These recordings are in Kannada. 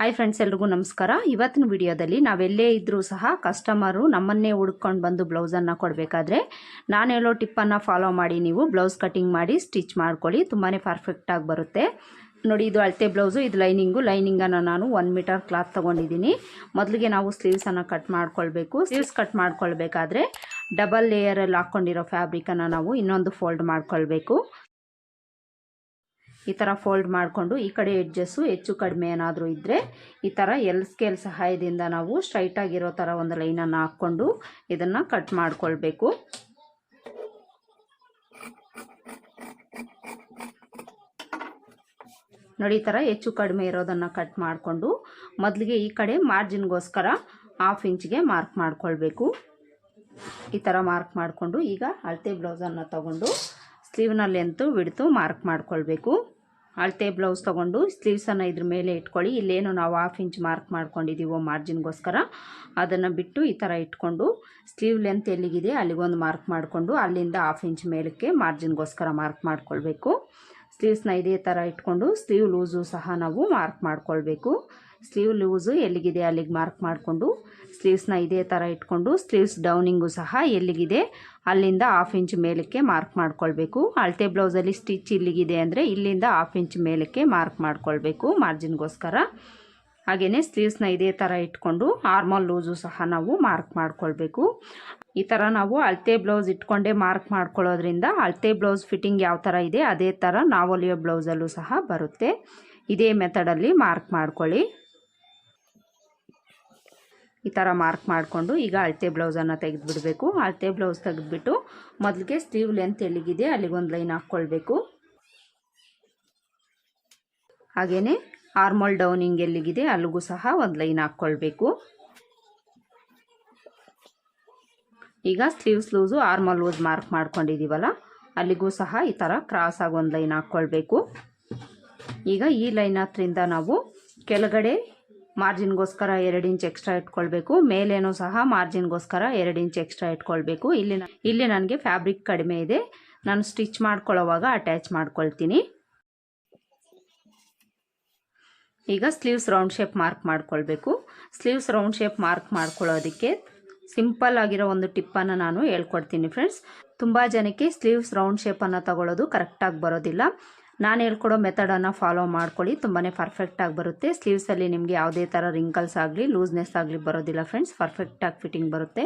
ಹಾಯ್ ಫ್ರೆಂಡ್ಸ್ ಎಲ್ರಿಗೂ ನಮಸ್ಕಾರ. ಇವತ್ತಿನ ವಿಡಿಯೋದಲ್ಲಿ ನಾವೆಲ್ಲೇ ಇದ್ದರೂ ಸಹ ಕಸ್ಟಮರು ನಮ್ಮನ್ನೇ ಹುಡ್ಕೊಂಡು ಬಂದು ಬ್ಲೌಸನ್ನು ಕೊಡಬೇಕಾದ್ರೆ ನಾನು ಹೇಳೋ ಟಿಪ್ಪನ್ನು ಫಾಲೋ ಮಾಡಿ, ನೀವು ಬ್ಲೌಸ್ ಕಟಿಂಗ್ ಮಾಡಿ ಸ್ಟಿಚ್ ಮಾಡ್ಕೊಳ್ಳಿ ತುಂಬಾ ಪರ್ಫೆಕ್ಟಾಗಿ ಬರುತ್ತೆ. ನೋಡಿ, ಇದು ಅಳತೆ ಬ್ಲೌಸು ಇದು ಲೈನಿಂಗು ಲೈನಿಂಗನ್ನು ನಾನು ಒನ್ ಮೀಟರ್ ಕ್ಲಾತ್ ತೊಗೊಂಡಿದ್ದೀನಿ. ಮೊದಲಿಗೆ ನಾವು ಸ್ಲೀವ್ಸನ್ನು ಕಟ್ ಮಾಡ್ಕೊಳ್ಬೇಕು. ಸ್ಲೀವ್ಸ್ ಕಟ್ ಮಾಡ್ಕೊಳ್ಬೇಕಾದ್ರೆ ಡಬಲ್ ಲೇಯರಲ್ಲಿ ಹಾಕ್ಕೊಂಡಿರೋ ಫ್ಯಾಬ್ರಿಕನ್ನು ನಾವು ಇನ್ನೊಂದು ಫೋಲ್ಡ್ ಮಾಡ್ಕೊಳ್ಬೇಕು. ಈ ಥರ ಫೋಲ್ಡ್ ಮಾಡಿಕೊಂಡು ಈ ಕಡೆ ಎಡ್ಜಸ್ಸು ಹೆಚ್ಚು ಕಡಿಮೆ ಏನಾದರೂ ಇದ್ದರೆ ಈ ಥರ ಎಲ್ ಸ್ಕೇಲ್ ಸಹಾಯದಿಂದ ನಾವು ಸ್ಟ್ರೈಟಾಗಿರೋ ಥರ ಒಂದು ಲೈನನ್ನು ಹಾಕ್ಕೊಂಡು ಇದನ್ನು ಕಟ್ ಮಾಡಿಕೊಳ್ಬೇಕು. ನೋಡಿ ಈ ಥರ ಹೆಚ್ಚು ಕಡಿಮೆ ಇರೋದನ್ನು ಕಟ್ ಮಾಡಿಕೊಂಡು ಮೊದಲಿಗೆ ಈ ಕಡೆ ಮಾರ್ಜಿನ್ಗೋಸ್ಕರ ಹಾಫ್ ಇಂಚ್ಗೆ ಮಾರ್ಕ್ ಮಾಡಿಕೊಳ್ಬೇಕು. ಈ ಥರ ಮಾರ್ಕ್ ಮಾಡಿಕೊಂಡು ಈಗ ಅಳತೆ ಬ್ಲೌಸನ್ನು ತಗೊಂಡು ಸ್ಲೀವ್ನ ಲೆಂತು ಬಿಡ್ತು ಮಾರ್ಕ್ ಮಾಡ್ಕೊಳ್ಬೇಕು. ಅಳತೆ ಬ್ಲೌಸ್ ತೊಗೊಂಡು ಸ್ಲೀವ್ಸನ್ನು ಇದ್ರ ಮೇಲೆ ಇಟ್ಕೊಳ್ಳಿ. ಇಲ್ಲೇನು ನಾವು ಹಾಫ್ ಇಂಚ್ ಮಾರ್ಕ್ ಮಾಡ್ಕೊಂಡಿದ್ದೀವೋ ಮಾರ್ಜಿನ್ಗೋಸ್ಕರ. ಅದನ್ನು ಬಿಟ್ಟು ಈ ಥರ ಇಟ್ಕೊಂಡು ಸ್ಲೀವ್ ಲೆಂತ್ ಎಲ್ಲಿಗಿದೆ ಅಲ್ಲಿಗೊಂದು ಮಾರ್ಕ್ ಮಾಡಿಕೊಂಡು ಅಲ್ಲಿಂದ ಹಾಫ್ ಇಂಚ್ ಮೇಲಕ್ಕೆ ಮಾರ್ಜಿನ್ಗೋಸ್ಕರ ಮಾರ್ಕ್ ಮಾಡ್ಕೊಳ್ಬೇಕು. ಸ್ಲೀವ್ಸ್ನ ಇದೇ ಥರ ಇಟ್ಕೊಂಡು ಸ್ಲೀವ್ ಲೂಸು ಸಹ ನಾವು ಮಾರ್ಕ್ ಮಾಡ್ಕೊಳ್ಬೇಕು. ಸ್ಲೀವ್ ಲೂಸು ಎಲ್ಲಿಗಿದೆ ಅಲ್ಲಿಗೆ ಮಾರ್ಕ್ ಮಾಡಿಕೊಂಡು ಸ್ಲೀವ್ಸ್ನ ಇದೇ ಥರ ಇಟ್ಕೊಂಡು ಸ್ಲೀವ್ಸ್ ಡೌನಿಂಗು ಸಹ ಎಲ್ಲಿಗಿದೆ ಅಲ್ಲಿಂದ ಹಾಫ್ ಇಂಚ್ ಮೇಲಕ್ಕೆ ಮಾರ್ಕ್ ಮಾಡ್ಕೊಳ್ಬೇಕು. ಅಳತೆ ಬ್ಲೌಸಲ್ಲಿ ಸ್ಟಿಚ್ ಇಲ್ಲಿಗಿದೆ ಅಂದರೆ ಇಲ್ಲಿಂದ ಹಾಫ್ ಇಂಚ್ ಮೇಲಕ್ಕೆ ಮಾರ್ಕ್ ಮಾಡ್ಕೊಳ್ಬೇಕು ಮಾರ್ಜಿನ್ಗೋಸ್ಕರ ಹಾಗೆಯೇ ಸ್ಲೀವ್ಸ್ನ ಇದೇ ಥರ ಇಟ್ಕೊಂಡು ಆರ್ಮಲ್ ಲೂಸು ಸಹ ನಾವು ಮಾರ್ಕ್ ಮಾಡ್ಕೊಳ್ಬೇಕು. ಈ ಥರ ನಾವು ಅಳತೆ ಬ್ಲೌಸ್ ಇಟ್ಕೊಂಡೇ ಮಾರ್ಕ್ ಮಾಡ್ಕೊಳ್ಳೋದ್ರಿಂದ ಅಳತೆ ಬ್ಲೌಸ್ ಫಿಟ್ಟಿಂಗ್ ಯಾವ ಥರ ಇದೆ ಅದೇ ಥರ ನಾವು ಹೊಲಿಯೋ ಬ್ಲೌಸಲ್ಲೂ ಸಹ ಬರುತ್ತೆ. ಇದೇ ಮೆಥಡಲ್ಲಿ ಮಾರ್ಕ್ ಮಾಡ್ಕೊಳ್ಳಿ. ಈ ಥರ ಮಾರ್ಕ್ ಮಾಡಿಕೊಂಡು ಈಗ ಅಳತೆ ಬ್ಲೌಸನ್ನು ತೆಗೆದುಬಿಡಬೇಕು. ಅಳತೆ ಬ್ಲೌಸ್ ತೆಗೆದುಬಿಟ್ಟು ಮೊದಲಿಗೆ ಸ್ಲೀವ್ ಲೆಂತ್ ಎಲ್ಲಿಗಿದೆ ಅಲ್ಲಿಗೊಂದು ಲೈನ್ ಹಾಕ್ಕೊಳ್ಬೇಕು. ಹಾಗೆಯೇ ಆರ್ಮಲ್ ಡೌನಿಂಗ್ ಎಲ್ಲಿಗಿದೆ ಅಲ್ಲಿಗೂ ಸಹ ಒಂದು ಲೈನ್ ಹಾಕ್ಕೊಳ್ಬೇಕು. ಈಗ sleeves loose armhole loose mark ಮಾಡ್ಕೊಂಡಿದ್ದೀವಲ್ಲ ಅಲ್ಲಿಗೂ ಸಹ ಈ ಥರ ಕ್ರಾಸಾಗಿ ಒಂದು ಲೈನ್ ಹಾಕ್ಕೊಳ್ಬೇಕು. ಈಗ ಈ ಲೈನ್ ಹತ್ರಿಂದ ನಾವು ಕೆಳಗಡೆ ಮಾರ್ಜಿನ್ಗೋಸ್ಕರ ಎರಡು ಇಂಚ್ ಎಕ್ಸ್ಟ್ರಾ ಇಟ್ಕೊಳ್ಬೇಕು. ಮೇಲೇನೂ ಸಹ ಮಾರ್ಜಿನ್ಗೋಸ್ಕರ ಎರಡು ಇಂಚ್ ಎಕ್ಸ್ಟ್ರಾ ಇಟ್ಕೊಳ್ಬೇಕು. ಇಲ್ಲಿ ಇಲ್ಲಿ ನನಗೆ ಫ್ಯಾಬ್ರಿಕ್ ಕಡಿಮೆ ಇದೆ. ನಾನು ಸ್ಟಿಚ್ ಮಾಡ್ಕೊಳ್ಳೋವಾಗ ಅಟ್ಯಾಚ್ ಮಾಡ್ಕೊಳ್ತೀನಿ. ಈಗ ಸ್ಲೀವ್ಸ್ ರೌಂಡ್ ಶೇಪ್ ಮಾರ್ಕ್ ಮಾಡ್ಕೊಳ್ಬೇಕು. ಸ್ಲೀವ್ಸ್ ರೌಂಡ್ ಶೇಪ್ ಮಾರ್ಕ್ ಮಾಡ್ಕೊಳ್ಳೋದಕ್ಕೆ ಸಿಂಪಲ್ ಆಗಿರೋ ಒಂದು ಟಿಪ್ಪನ್ನು ನಾನು ಹೇಳ್ಕೊಡ್ತೀನಿ ಫ್ರೆಂಡ್ಸ್. ತುಂಬ ಜನಕ್ಕೆ ಸ್ಲೀವ್ಸ್ ರೌಂಡ್ ಶೇಪನ್ನು ತಗೊಳ್ಳೋದು ಕರೆಕ್ಟಾಗಿ ಬರೋದಿಲ್ಲ. ನಾನು ಹೇಳ್ಕೊಡೋ ಮೆಥಡನ್ನು ಫಾಲೋ ಮಾಡ್ಕೊಳ್ಳಿ ತುಂಬಾ ಪರ್ಫೆಕ್ಟಾಗಿ ಬರುತ್ತೆ. ಸ್ಲೀವ್ಸಲ್ಲಿ ನಿಮಗೆ ಯಾವುದೇ ಥರ ರಿಂಕಲ್ಸ್ ಆಗಲಿ ಲೂಸ್ನೆಸ್ ಆಗಲಿ ಬರೋದಿಲ್ಲ ಫ್ರೆಂಡ್ಸ್ ಪರ್ಫೆಕ್ಟಾಗಿ ಫಿಟ್ಟಿಂಗ್ ಬರುತ್ತೆ.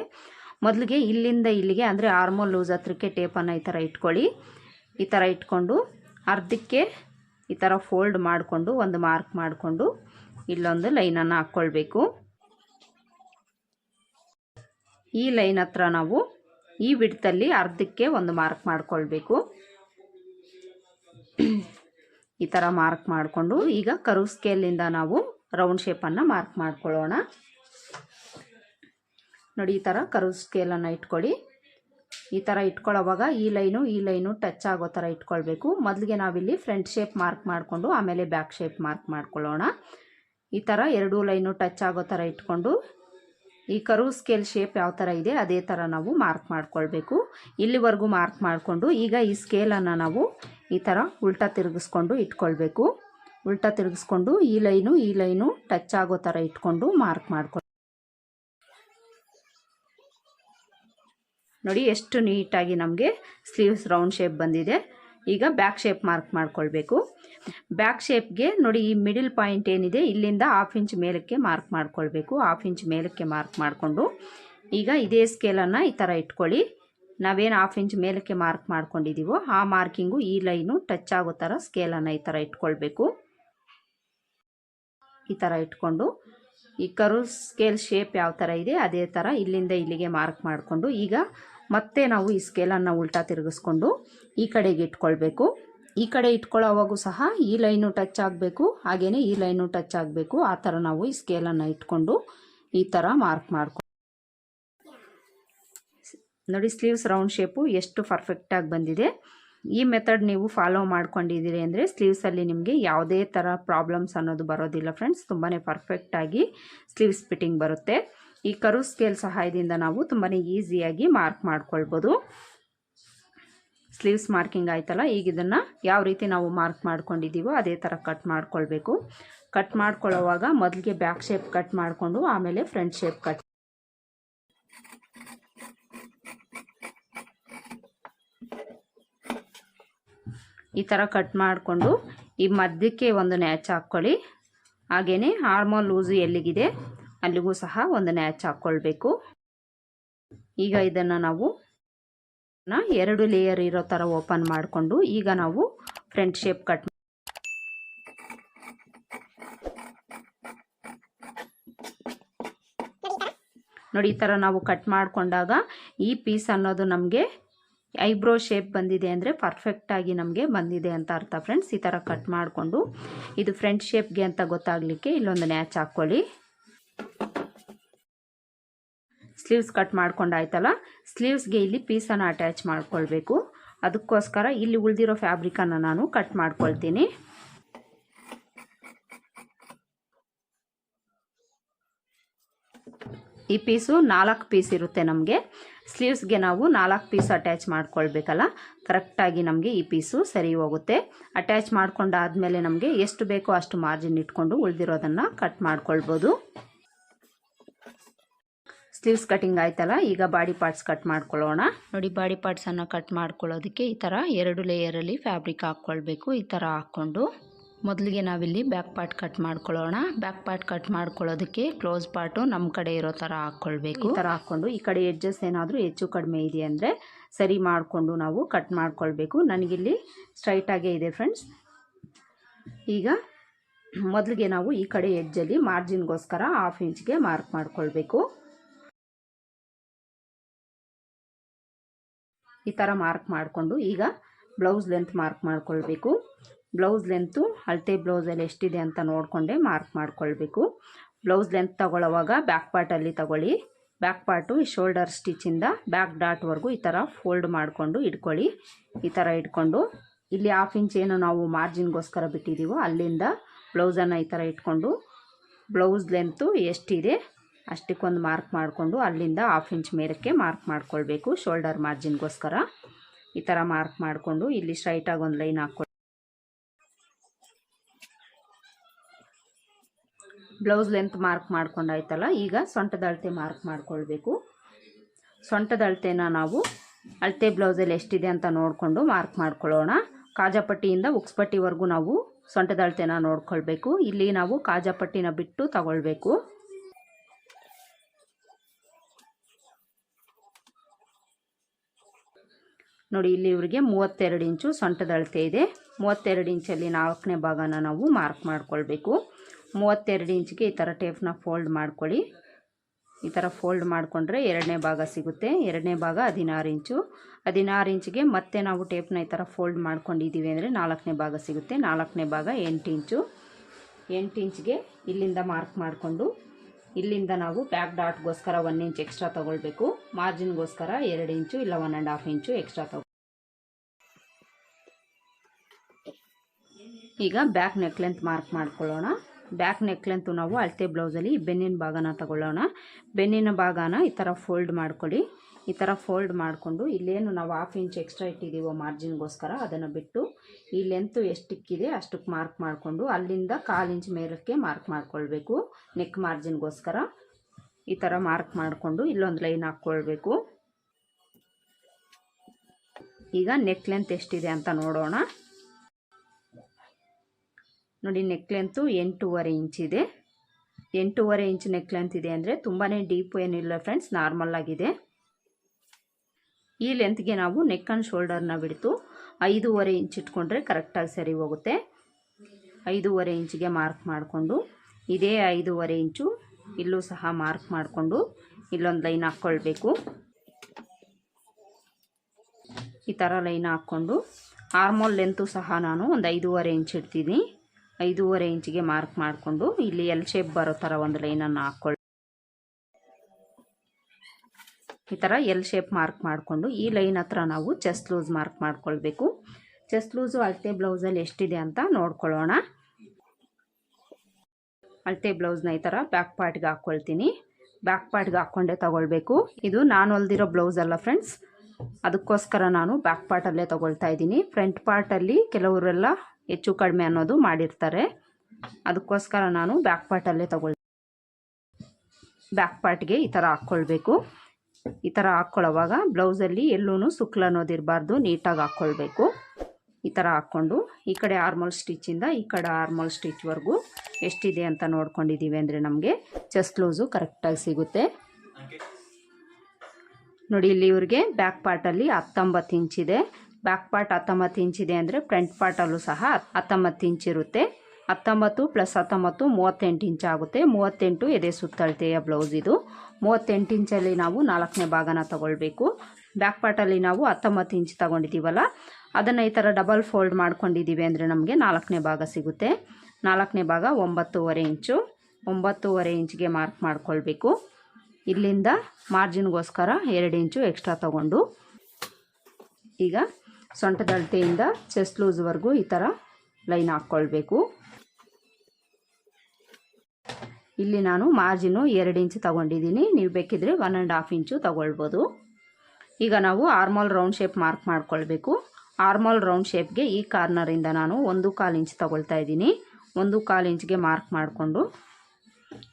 ಮೊದಲಿಗೆ ಇಲ್ಲಿಂದ ಇಲ್ಲಿಗೆ, ಅಂದರೆ ಆರ್ಮೋಲ್ ಲೂಸ್ ಹತ್ರಕ್ಕೆ ಟೇಪನ್ನು ಈ ಥರ ಇಟ್ಕೊಳ್ಳಿ. ಈ ಥರ ಇಟ್ಕೊಂಡು, ಅರ್ಧಕ್ಕೆ ಈ ಥರ ಫೋಲ್ಡ್ ಮಾಡಿಕೊಂಡು, ಒಂದು ಮಾರ್ಕ್ ಮಾಡಿಕೊಂಡು, ಇಲ್ಲೊಂದು ಲೈನನ್ನು ಹಾಕ್ಕೊಳ್ಬೇಕು. ಈ ಲೈನ್ ಹತ್ರ ನಾವು ಈ ಬಿಡ್ತಲ್ಲಿ ಅರ್ಧಕ್ಕೆ ಒಂದು ಮಾರ್ಕ್ ಮಾಡ್ಕೊಳ್ಬೇಕು. ಈ ಥರ ಮಾರ್ಕ್ ಮಾಡಿಕೊಂಡು ಈಗ ಕರು ಸ್ಕೇಲಿಂದ ನಾವು ರೌಂಡ್ ಶೇಪನ್ನು ಮಾರ್ಕ್ ಮಾಡ್ಕೊಳ್ಳೋಣ. ನೋಡಿ ಈ ಥರ ಕರು ಸ್ಕೇಲನ್ನು ಇಟ್ಕೊಳ್ಳಿ. ಈ ಥರ ಇಟ್ಕೊಳ್ಳೋವಾಗ ಈ ಲೈನು ಈ ಲೈನು ಟಚ್ ಆಗೋ ಥರ ಇಟ್ಕೊಳ್ಬೇಕು. ಮೊದಲಿಗೆ ನಾವಿಲ್ಲಿ ಫ್ರಂಟ್ ಶೇಪ್ ಮಾರ್ಕ್ ಮಾಡಿಕೊಂಡು ಆಮೇಲೆ ಬ್ಯಾಕ್ ಶೇಪ್ ಮಾರ್ಕ್ ಮಾಡ್ಕೊಳ್ಳೋಣ. ಈ ಥರ ಎರಡೂ ಲೈನು ಟಚ್ ಆಗೋ ಥರ ಇಟ್ಕೊಂಡು ಈ ಕರು ಸ್ಕೇಲ್ ಶೇಪ್ ಯಾವ ಥರ ಇದೆ, ಅದೇ ಥರ ನಾವು ಮಾರ್ಕ್ ಮಾಡ್ಕೊಳ್ಬೇಕು. ಇಲ್ಲಿವರೆಗೂ ಮಾರ್ಕ್ ಮಾಡಿಕೊಂಡು ಈಗ ಈ ಸ್ಕೇಲನ್ನು ನಾವು ಈ ಥರ ಉಲ್ಟಾ ತಿರುಗಿಸ್ಕೊಂಡು ಇಟ್ಕೊಳ್ಬೇಕು. ಉಲ್ಟಾ ತಿರುಗಿಸ್ಕೊಂಡು ಈ ಲೈನು ಈ ಲೈನು ಟಚ್ ಆಗೋ ಥರ ಇಟ್ಕೊಂಡು ಮಾರ್ಕ್ ಮಾಡ್ಕೊ ನೋಡಿ ಎಷ್ಟು ನೀಟಾಗಿ ನಮಗೆ ಸ್ಲೀವ್ಸ್ ರೌಂಡ್ ಶೇಪ್ ಬಂದಿದೆ. ಈಗ ಬ್ಯಾಕ್ ಶೇಪ್ ಮಾರ್ಕ್ ಮಾಡ್ಕೊಳ್ಬೇಕು. ಬ್ಯಾಕ್ ಶೇಪ್ಗೆ ನೋಡಿ ಈ ಮಿಡಿಲ್ ಪಾಯಿಂಟ್ ಏನಿದೆ, ಇಲ್ಲಿಂದ ಹಾಫ್ ಇಂಚ್ ಮೇಲಕ್ಕೆ ಮಾರ್ಕ್ ಮಾಡ್ಕೊಳ್ಬೇಕು. ಹಾಫ್ ಇಂಚ್ ಮೇಲಕ್ಕೆ ಮಾರ್ಕ್ ಮಾಡಿಕೊಂಡು ಈಗ ಇದೇ ಸ್ಕೇಲನ್ನು ಈ ಥರ ಇಟ್ಕೊಳ್ಳಿ. ನಾವೇನು ಹಾಫ್ ಇಂಚ್ ಮೇಲಕ್ಕೆ ಮಾರ್ಕ್ ಮಾಡ್ಕೊಂಡಿದ್ದೀವೋ ಆ ಮಾರ್ಕಿಂಗು ಈ ಲೈನು ಟಚ್ ಆಗೋ ಥರ ಸ್ಕೇಲನ್ನು ಈ ಥರ ಇಟ್ಕೊಳ್ಬೇಕು. ಈ ಥರ ಇಟ್ಕೊಂಡು ಈ ಕರು ಸ್ಕೇಲ್ ಶೇಪ್ ಯಾವ ಥರ ಇದೆ, ಅದೇ ಥರ ಇಲ್ಲಿಂದ ಇಲ್ಲಿಗೆ ಮಾರ್ಕ್ ಮಾಡಿಕೊಂಡು ಈಗ ಮತ್ತೆ ನಾವು ಈ ಸ್ಕೇಲನ್ನು ಉಲ್ಟಾ ತಿರುಗಿಸ್ಕೊಂಡು ಈ ಕಡೆಗೆ ಇಟ್ಕೊಳ್ಬೇಕು. ಈ ಕಡೆ ಇಟ್ಕೊಳ್ಳೋವಾಗೂ ಸಹ ಈ ಲೈನು ಟಚ್ ಆಗಬೇಕು. ಹಾಗೆಯೇ ಈ ಲೈನು ಟಚ್ ಆಗಬೇಕು. ಆ ಥರ ನಾವು ಈ ಸ್ಕೇಲನ್ನು ಇಟ್ಕೊಂಡು ಈ ಥರ ಮಾರ್ಕ್ ಮಾಡ್ಕೊ ನೋಡಿ ಸ್ಲೀವ್ಸ್ ರೌಂಡ್ ಶೇಪು ಎಷ್ಟು ಪರ್ಫೆಕ್ಟಾಗಿ ಬಂದಿದೆ. ಈ ಮೆಥಡ್ ನೀವು ಫಾಲೋ ಮಾಡ್ಕೊಂಡಿದ್ದೀರಿ ಅಂದರೆ ಸ್ಲೀವ್ಸಲ್ಲಿ ನಿಮಗೆ ಯಾವುದೇ ಥರ ಪ್ರಾಬ್ಲಮ್ಸ್ ಅನ್ನೋದು ಬರೋದಿಲ್ಲ ಫ್ರೆಂಡ್ಸ್ ತುಂಬಾ ಪರ್ಫೆಕ್ಟಾಗಿ ಸ್ಲೀವ್ಸ್ ಫಿಟ್ಟಿಂಗ್ ಬರುತ್ತೆ. ಈ ಕರು ಸ್ಕೇಲ್ ಸಹಾಯದಿಂದ ನಾವು ತುಂಬಾ ಈಸಿಯಾಗಿ ಮಾರ್ಕ್ ಮಾಡ್ಕೊಳ್ಬೋದು. ಸ್ಲೀವ್ಸ್ ಮಾರ್ಕಿಂಗ್ ಆಯ್ತಲ್ಲ, ಈಗ ಇದನ್ನು ಯಾವ ರೀತಿ ನಾವು ಮಾರ್ಕ್ ಮಾಡ್ಕೊಂಡಿದ್ದೀವೋ ಅದೇ ಥರ ಕಟ್ ಮಾಡ್ಕೊಳ್ಬೇಕು. ಕಟ್ ಮಾಡ್ಕೊಳ್ಳೋವಾಗ ಮೊದಲಿಗೆ ಬ್ಯಾಕ್ ಶೇಪ್ ಕಟ್ ಮಾಡಿಕೊಂಡು ಆಮೇಲೆ ಫ್ರಂಟ್ ಶೇಪ್ ಕಟ್ ಈ ಥರ ಕಟ್ ಮಾಡಿಕೊಂಡು ಈ ಮಧ್ಯಕ್ಕೆ ಒಂದು ನ್ಯಾಚ್ ಹಾಕ್ಕೊಳ್ಳಿ. ಹಾಗೆಯೇ ಹಾರ್ಮೋನ್ ಲೂಸು ಎಲ್ಲಿಗಿದೆ? ಅಲ್ಲಿಗೂ ಸಹ ಒಂದು ನ್ಯಾಚ್ ಹಾಕ್ಕೊಳ್ಬೇಕು ಈಗ ಇದನ್ನು ನಾವು ಎರಡು ಲೇಯರ್ ಇರೋ ಥರ ಓಪನ್ ಮಾಡಿಕೊಂಡು ಈಗ ನಾವು ಫ್ರಂಟ್ ಶೇಪ್ ಕಟ್ ನೋಡಿ ಈ ಥರ ನಾವು ಕಟ್ ಮಾಡಿಕೊಂಡಾಗ ಈ ಪೀಸ್ ಅನ್ನೋದು ನಮಗೆ ಐಬ್ರೋ ಶೇಪ್ ಬಂದಿದೆ ಅಂದರೆ ಪರ್ಫೆಕ್ಟಾಗಿ ನಮಗೆ ಬಂದಿದೆ ಅಂತ ಅರ್ಥ ಫ್ರೆಂಡ್ಸ್ ಈ ಥರ ಕಟ್ ಮಾಡಿಕೊಂಡು ಇದು ಫ್ರಂಟ್ ಶೇಪ್ಗೆ ಅಂತ ಗೊತ್ತಾಗಲಿಕ್ಕೆ ಇಲ್ಲೊಂದು ನ್ಯಾಚ್ ಹಾಕ್ಕೊಳ್ಳಿ ಸ್ಲೀವ್ಸ್ ಕಟ್ ಮಾಡ್ಕೊಂಡಾಯ್ತಲ್ಲ? ಸ್ಲೀವ್ಸ್ಗೆ ಇಲ್ಲಿ ಪೀಸನ್ನು ಅಟ್ಯಾಚ್ ಮಾಡ್ಕೊಳ್ಬೇಕು. ಅದಕ್ಕೋಸ್ಕರ ಇಲ್ಲಿ ಉಳಿದಿರೋ ಫ್ಯಾಬ್ರಿಕನ್ನು ನಾನು ಕಟ್ ಮಾಡ್ಕೊಳ್ತೀನಿ. ಈ ಪೀಸು ನಾಲ್ಕು ಪೀಸ್ ಇರುತ್ತೆ ನಮಗೆ. ಸ್ಲೀವ್ಸ್ಗೆ ನಾವು ನಾಲ್ಕು ಪೀಸ್ ಅಟ್ಯಾಚ್ ಮಾಡ್ಕೊಳ್ಬೇಕಲ್ಲ? ಕರೆಕ್ಟಾಗಿ ನಮಗೆ ಈ ಪೀಸು ಸರಿ ಹೋಗುತ್ತೆ. ಅಟ್ಯಾಚ್ ಮಾಡ್ಕೊಂಡಾದಮೇಲೆ ನಮಗೆ ಎಷ್ಟು ಬೇಕೋ ಅಷ್ಟು ಮಾರ್ಜಿನ್ ಇಟ್ಕೊಂಡು ಉಳಿದಿರೋದನ್ನು ಕಟ್ ಮಾಡ್ಕೊಳ್ಬೋದು. ಸ್ಲೀವ್ಸ್ ಕಟಿಂಗ್ ಆಯ್ತಲ್ಲ ಈಗ ಬಾಡಿ ಪಾರ್ಟ್ಸ್ ಕಟ್ ಮಾಡ್ಕೊಳ್ಳೋಣ. ನೋಡಿ ಬಾಡಿ ಪಾರ್ಟ್ಸನ್ನು ಕಟ್ ಮಾಡ್ಕೊಳ್ಳೋದಕ್ಕೆ ಈ ಥರ ಎರಡು ಲೇಯರಲ್ಲಿ ಫ್ಯಾಬ್ರಿಕ್ ಹಾಕ್ಕೊಳ್ಬೇಕು ಈ ಥರ ಹಾಕ್ಕೊಂಡು. ಮೊದಲಿಗೆ ನಾವಿಲ್ಲಿ ಬ್ಯಾಕ್ ಪಾರ್ಟ್ ಕಟ್ ಮಾಡ್ಕೊಳ್ಳೋಣ. ಬ್ಯಾಕ್ ಪಾರ್ಟ್ ಕಟ್ ಮಾಡ್ಕೊಳ್ಳೋದಕ್ಕೆ ಕ್ಲೋಸ್ ಪಾರ್ಟು ನಮ್ಮ ಕಡೆ ಇರೋ ಥರ ಹಾಕ್ಕೊಳ್ಬೇಕು. ಈ ಥರ ಹಾಕ್ಕೊಂಡು ಈ ಕಡೆ ಎಡ್ಜಸ್ ಏನಾದರೂ ಹೆಚ್ಚು ಕಡಿಮೆ ಇದೆ ಅಂದರೆ ಸರಿ ಮಾಡಿಕೊಂಡು ನಾವು ಕಟ್ ಮಾಡ್ಕೊಳ್ಬೇಕು. ನನಗಿಲ್ಲಿ ಸ್ಟ್ರೈಟಾಗೇ ಇದೆ ಫ್ರೆಂಡ್ಸ್ ಈಗ ಮೊದಲಿಗೆ ನಾವು ಈ ಕಡೆ ಎಡ್ಜಲ್ಲಿ ಮಾರ್ಜಿನ್ಗೋಸ್ಕರ ಹಾಫ್ ಇಂಚ್ಗೆ ಮಾರ್ಕ್ ಮಾಡ್ಕೊಳ್ಬೇಕು. ಈ ಥರ ಮಾರ್ಕ್ ಮಾಡಿಕೊಂಡು ಈಗ ಬ್ಲೌಸ್ ಲೆಂತ್ ಮಾರ್ಕ್ ಮಾಡಿಕೊಳ್ಬೇಕು. ಬ್ಲೌಸ್ ಲೆಂತು ಅಳತೆ ಬ್ಲೌಸಲ್ಲಿ ಎಷ್ಟಿದೆ ಅಂತ ನೋಡಿಕೊಂಡೆ ಮಾರ್ಕ್ ಮಾಡಿಕೊಳ್ಬೇಕು. ಬ್ಲೌಸ್ ಲೆಂತ್ ತಗೊಳ್ಳೋವಾಗ ಬ್ಯಾಕ್ ಪಾರ್ಟಲ್ಲಿ ತಗೊಳ್ಳಿ. ಬ್ಯಾಕ್ ಪಾರ್ಟು ಶೋಲ್ಡರ್ ಸ್ಟಿಚಿಂದ ಬ್ಯಾಕ್ ಡಾಟ್ವರೆಗೂ ಈ ಥರ ಫೋಲ್ಡ್ ಮಾಡಿಕೊಂಡು ಇಟ್ಕೊಳ್ಳಿ. ಈ ಥರ ಇಟ್ಕೊಂಡು ಇಲ್ಲಿ ಹಾಫ್ ಇಂಚ್ ಏನು ನಾವು ಮಾರ್ಜಿನ್ಗೋಸ್ಕರ ಬಿಟ್ಟಿದ್ದೀವೋ ಅಲ್ಲಿಂದ ಬ್ಲೌಸನ್ನು ಈ ಥರ ಇಟ್ಕೊಂಡು ಬ್ಲೌಸ್ ಲೆಂತು ಎಷ್ಟಿದೆ ಅಷ್ಟಕ್ಕೊಂದು ಮಾರ್ಕ್ ಮಾಡಿಕೊಂಡು ಅಲ್ಲಿಂದ ಹಾಫ್ ಇಂಚ್ ಮೇರಕ್ಕೆ ಮಾರ್ಕ್ ಮಾಡ್ಕೊಳ್ಬೇಕು ಶೋಲ್ಡರ್ ಮಾರ್ಜಿನ್ಗೋಸ್ಕರ ಈ ಥರ ಮಾರ್ಕ್ ಮಾಡಿಕೊಂಡು ಇಲ್ಲಿ ಸ್ಟ್ರೈಟಾಗಿ ಒಂದು ಲೈನ್ ಹಾಕ್ಕೊಂಡು ಬ್ಲೌಸ್ ಲೆಂತ್ ಮಾರ್ಕ್ ಮಾಡ್ಕೊಂಡಾಯ್ತಲ್ಲ ಈಗ ಸೊಂಟದ ಅಳತೆ ಮಾರ್ಕ್ ಮಾಡ್ಕೊಳ್ಬೇಕು. ಸೊಂಟದ ಅಳತೆನ ನಾವು ಅಳತೆ ಬ್ಲೌಸಲ್ಲಿ ಎಷ್ಟಿದೆ ಅಂತ ನೋಡಿಕೊಂಡು ಮಾರ್ಕ್ ಮಾಡ್ಕೊಳ್ಳೋಣ. ಕಾಜಾಪಟ್ಟಿಯಿಂದ ಉಕ್ಸ್ಪಟ್ಟಿವರೆಗೂ ನಾವು ಸೊಂಟದ ಅಳತೆನ ನೋಡ್ಕೊಳ್ಬೇಕು. ಇಲ್ಲಿ ನಾವು ಕಾಜಾಪಟ್ಟಿನ ಬಿಟ್ಟು ತಗೊಳ್ಬೇಕು. ನೋಡಿ, ಇಲ್ಲಿ ಇವರಿಗೆ ಮೂವತ್ತೆರಡು ಇಂಚು ಸೊಂಟದ ಇದೆ. ಮೂವತ್ತೆರಡು ಇಂಚಲ್ಲಿ ನಾಲ್ಕನೇ ಭಾಗನ ನಾವು ಮಾರ್ಕ್ ಮಾಡ್ಕೊಳ್ಬೇಕು. ಮೂವತ್ತೆರಡು ಇಂಚಿಗೆ ಈ ಥರ ಟೇಪ್ನ ಫೋಲ್ಡ್ ಮಾಡ್ಕೊಳ್ಳಿ. ಈ ಥರ ಫೋಲ್ಡ್ ಮಾಡಿಕೊಂಡ್ರೆ ಎರಡನೇ ಭಾಗ ಸಿಗುತ್ತೆ. ಎರಡನೇ ಭಾಗ ಹದಿನಾರು ಇಂಚು. ಹದಿನಾರು ಇಂಚಿಗೆ ಮತ್ತೆ ನಾವು ಟೇಪ್ನ ಈ ಥರ ಫೋಲ್ಡ್ ಮಾಡ್ಕೊಂಡಿದ್ದೀವಿ ಅಂದರೆ ನಾಲ್ಕನೇ ಭಾಗ ಸಿಗುತ್ತೆ. ನಾಲ್ಕನೇ ಭಾಗ ಎಂಟು ಇಂಚು. ಎಂಟು ಇಂಚ್ಗೆ ಇಲ್ಲಿಂದ ಮಾರ್ಕ್ ಮಾಡಿಕೊಂಡು ಇಲ್ಲಿಂದ ನಾವು ಬ್ಯಾಕ್ ಡಾಟ್ಗೋಸ್ಕರ ಒನ್ ಇಂಚ್ ಎಕ್ಸ್ಟ್ರಾ ತೊಗೊಳ್ಬೇಕು. ಮಾರ್ಜಿನ್ಗೋಸ್ಕರ ಎರಡು ಇಂಚು ಇಲ್ಲ one and half inch extra ತಗೊ ಈಗ ಬ್ಯಾಕ್ ನೆಕ್ ಲೆಂತ್ ಮಾರ್ಕ್ ಮಾಡ್ಕೊಳ್ಳೋಣ. ಬ್ಯಾಕ್ ನೆಕ್ ಲೆಂತು ನಾವು ಅಳತೆ ಬ್ಲೌಸಲ್ಲಿ ಬೆನ್ನಿನ ಭಾಗನ ತಗೊಳ್ಳೋಣ. ಬೆನ್ನಿನ ಭಾಗನ ಈ ಥರ ಫೋಲ್ಡ್ ಮಾಡ್ಕೊಳ್ಳಿ. ಈ ಥರ ಫೋಲ್ಡ್ ಮಾಡಿಕೊಂಡು ಇಲ್ಲೇನು ನಾವು ಹಾಫ್ ಇಂಚ್ ಎಕ್ಸ್ಟ್ರಾ ಇಟ್ಟಿದ್ದೀವೋ ಮಾರ್ಜಿನ್ಗೋಸ್ಕರ ಅದನ್ನು ಬಿಟ್ಟು ಈ ಲೆಂತು ಎಷ್ಟಕ್ಕಿದೆ ಅಷ್ಟಕ್ಕೆ ಮಾರ್ಕ್ ಮಾಡಿಕೊಂಡು ಅಲ್ಲಿಂದ ಕಾಲು ಇಂಚ್ ಮೇಲಕ್ಕೆ ಮಾರ್ಕ್ ಮಾಡ್ಕೊಳ್ಬೇಕು. ನೆಕ್ ಮಾರ್ಜಿನ್ಗೋಸ್ಕರ ಈ ಥರ ಮಾರ್ಕ್ ಮಾಡಿಕೊಂಡು ಇಲ್ಲೊಂದು ಲೈನ್ ಹಾಕ್ಕೊಳ್ಬೇಕು. ಈಗ ನೆಕ್ ಲೆಂತ್ ಎಷ್ಟಿದೆ ಅಂತ ನೋಡೋಣ. ನೋಡಿ ನೆಕ್ ಲೆಂತು ಎಂಟೂವರೆ ಇಂಚ್ ಇದೆ. ಎಂಟೂವರೆ ಇಂಚ್ ನೆಕ್ ಇದೆ ಅಂದರೆ ತುಂಬಾ ಡೀಪ್ ಏನಿಲ್ಲ ಫ್ರೆಂಡ್ಸ್ ನಾರ್ಮಲ್ ಆಗಿದೆ. ಈ ಲೆಂತ್ಗೆ ನಾವು ನೆಕ್ ಆ್ಯಂಡ್ ಶೋಲ್ಡರ್ನ ಬಿಡ್ತು. ಐದೂವರೆ ಇಂಚ್ ಇಟ್ಕೊಂಡ್ರೆ ಕರೆಕ್ಟಾಗಿ ಸರಿ ಹೋಗುತ್ತೆ. ಐದೂವರೆ ಇಂಚಿಗೆ ಮಾರ್ಕ್ ಮಾಡಿಕೊಂಡು, ಇದೇ ಐದೂವರೆ ಇಂಚು ಇಲ್ಲೂ ಸಹ ಮಾರ್ಕ್ ಮಾಡಿಕೊಂಡು ಇಲ್ಲೊಂದು ಲೈನ್ ಹಾಕ್ಕೊಳ್ಬೇಕು ಈ ಥರ ಲೈನ್ ಹಾಕ್ಕೊಂಡು ಆರ್ಮೋಲ್ ಲೆಂತು ಸಹ ನಾನು ಒಂದು ಐದೂವರೆ ಇಂಚ್ ಇಡ್ತೀನಿ. ಐದೂವರೆ ಇಂಚಿಗೆ ಮಾರ್ಕ್ ಮಾಡಿಕೊಂಡು ಇಲ್ಲಿ ಎಲ್ ಶೇಪ್ ಬರೋ ಥರ ಒಂದು ಲೈನನ್ನು ಹಾಕ್ಕೊಳ್ಳಿ ಈ ಥರ ಎಲ್ ಶೇಪ್ ಮಾರ್ಕ್ ಮಾಡಿಕೊಂಡು ಈ ಲೈನ್ ಹತ್ರ ನಾವು ಚೆಸ್ಟ್ ಲೂಸ್ ಮಾರ್ಕ್ ಮಾಡ್ಕೊಳ್ಬೇಕು. ಚೆಸ್ಟ್ ಲೂಸು ಅಳತೆ ಬ್ಲೌಸಲ್ಲಿ ಎಷ್ಟಿದೆ ಅಂತ ನೋಡ್ಕೊಳ್ಳೋಣ. ಅಳತೆ ಬ್ಲೌಸ್ನ ಈ ಥರ ಬ್ಯಾಕ್ ಪಾರ್ಟ್ಗೆ ಹಾಕ್ಕೊಳ್ತೀನಿ ಬ್ಯಾಕ್ ಪಾರ್ಟ್ಗೆ ಹಾಕ್ಕೊಂಡೇ ತಗೊಳ್ಬೇಕು. ಇದು ನಾನು ಹೊಲ್ದಿರೋ ಬ್ಲೌಸ್ ಅಲ್ಲ ಫ್ರೆಂಡ್ಸ್ ಅದಕ್ಕೋಸ್ಕರ ನಾನು ಬ್ಯಾಕ್ ಪಾರ್ಟಲ್ಲೇ ತೊಗೊಳ್ತಾ ಇದ್ದೀನಿ. ಫ್ರಂಟ್ ಪಾರ್ಟಲ್ಲಿ ಕೆಲವರೆಲ್ಲ ಹೆಚ್ಚು ಕಡಿಮೆ ಅನ್ನೋದು ಮಾಡಿರ್ತಾರೆ. ಅದಕ್ಕೋಸ್ಕರ ನಾನು ಬ್ಯಾಕ್ ಪಾರ್ಟಲ್ಲೇ ತಗೊಳ್ ಬ್ಯಾಕ್ ಪಾರ್ಟ್ಗೆ ಈ ಥರ ಹಾಕ್ಕೊಳ್ಬೇಕು. ಈ ಥರ ಹಾಕ್ಕೊಳ್ಳೋವಾಗ ಬ್ಲೌಸಲ್ಲಿ ಎಲ್ಲೂ ಸುಕ್ಲು ಅನ್ನೋದಿರಬಾರ್ದು ನೀಟಾಗಿ ಹಾಕ್ಕೊಳ್ಬೇಕು. ಈ ಥರ ಹಾಕ್ಕೊಂಡು ಈ ಕಡೆ ಆರ್ಮಲ್ ಸ್ಟಿಚಿಂದ ಈ ಕಡೆ ಆರ್ಮಲ್ ಸ್ಟಿಚ್ವರೆಗೂ ಎಷ್ಟಿದೆ ಅಂತ ನೋಡ್ಕೊಂಡಿದ್ದೀವಿ ಅಂದರೆ ನಮಗೆ ಚೆಸ್ಟ್ ಲೂಸು ಕರೆಕ್ಟಾಗಿ ಸಿಗುತ್ತೆ. ನೋಡಿ ಇಲ್ಲಿ ಇವ್ರಿಗೆ ಬ್ಯಾಕ್ ಪಾರ್ಟಲ್ಲಿ ಹತ್ತೊಂಬತ್ತು ಇಂಚಿದೆ ಬ್ಯಾಕ್ ಪಾರ್ಟ್ ಹತ್ತೊಂಬತ್ತು ಇಂಚಿದೆ ಅಂದರೆ ಫ್ರಂಟ್ ಪಾರ್ಟಲ್ಲೂ ಸಹ ಹತ್ತೊಂಬತ್ತು ಇಂಚಿರುತ್ತೆ ಹತ್ತೊಂಬತ್ತು ಪ್ಲಸ್ ಹತ್ತೊಂಬತ್ತು ಮೂವತ್ತೆಂಟು ಇಂಚ್ ಆಗುತ್ತೆ. ಮೂವತ್ತೆಂಟು ಎದೆ ಸುತ್ತಳತೆಯ ಬ್ಲೌಸ್ ಇದು. ಮೂವತ್ತೆಂಟು ಇಂಚಲ್ಲಿ ನಾವು ನಾಲ್ಕನೇ ಭಾಗನ ತಗೊಳ್ಬೇಕು. ಬ್ಯಾಕ್ ಪಾರ್ಟಲ್ಲಿ ನಾವು ಹತ್ತೊಂಬತ್ತು ಇಂಚ್ ತಗೊಂಡಿದ್ದೀವಲ್ಲ, ಅದನ್ನು ಈ ಥರ ಡಬಲ್ ಫೋಲ್ಡ್ ಮಾಡ್ಕೊಂಡಿದ್ದೀವಿ ಅಂದರೆ ನಮಗೆ ನಾಲ್ಕನೇ ಭಾಗ ಸಿಗುತ್ತೆ. ನಾಲ್ಕನೇ ಭಾಗ ಒಂಬತ್ತೂವರೆ ಇಂಚು ಒಂಬತ್ತೂವರೆ ಇಂಚ್ಗೆ ಮಾರ್ಕ್ ಮಾಡ್ಕೊಳ್ಬೇಕು. ಇಲ್ಲಿಂದ ಮಾರ್ಜಿನ್ಗೋಸ್ಕರ ಎರಡು ಇಂಚು ಎಕ್ಸ್ಟ್ರಾ ತಗೊಂಡು. ಈಗ ಸೊಂಟದ ಅಳತೆಯಿಂದ ಚೆಸ್ಟ್ ಲೂಸ್ವರೆಗೂ ಈ ಥರ ಲೈನ್ ಹಾಕ್ಕೊಳ್ಬೇಕು. ಇಲ್ಲಿ ನಾನು ಮಾರ್ಜಿನು ಎರಡು ಇಂಚು ತಗೊಂಡಿದ್ದೀನಿ. ನೀವು ಬೇಕಿದ್ರೆ ಒನ್ ಆ್ಯಂಡ್ ಹಾಫ್ ಇಂಚು ತಗೊಳ್ಬೋದು. ಈಗ ನಾವು ಆರ್ಮಲ್ ರೌಂಡ್ ಶೇಪ್ ಮಾರ್ಕ್ ಮಾಡ್ಕೊಳ್ಬೇಕು. ಆರ್ಮಲ್ ರೌಂಡ್ ಶೇಪ್ಗೆ ಈ ಕಾರ್ನರಿಂದ ನಾನು ಒಂದು ಕಾಲು ಇಂಚ್ ತಗೊಳ್ತಾ ಇದ್ದೀನಿ. ಒಂದು ಕಾಲು ಇಂಚ್ಗೆ ಮಾರ್ಕ್ ಮಾಡಿಕೊಂಡು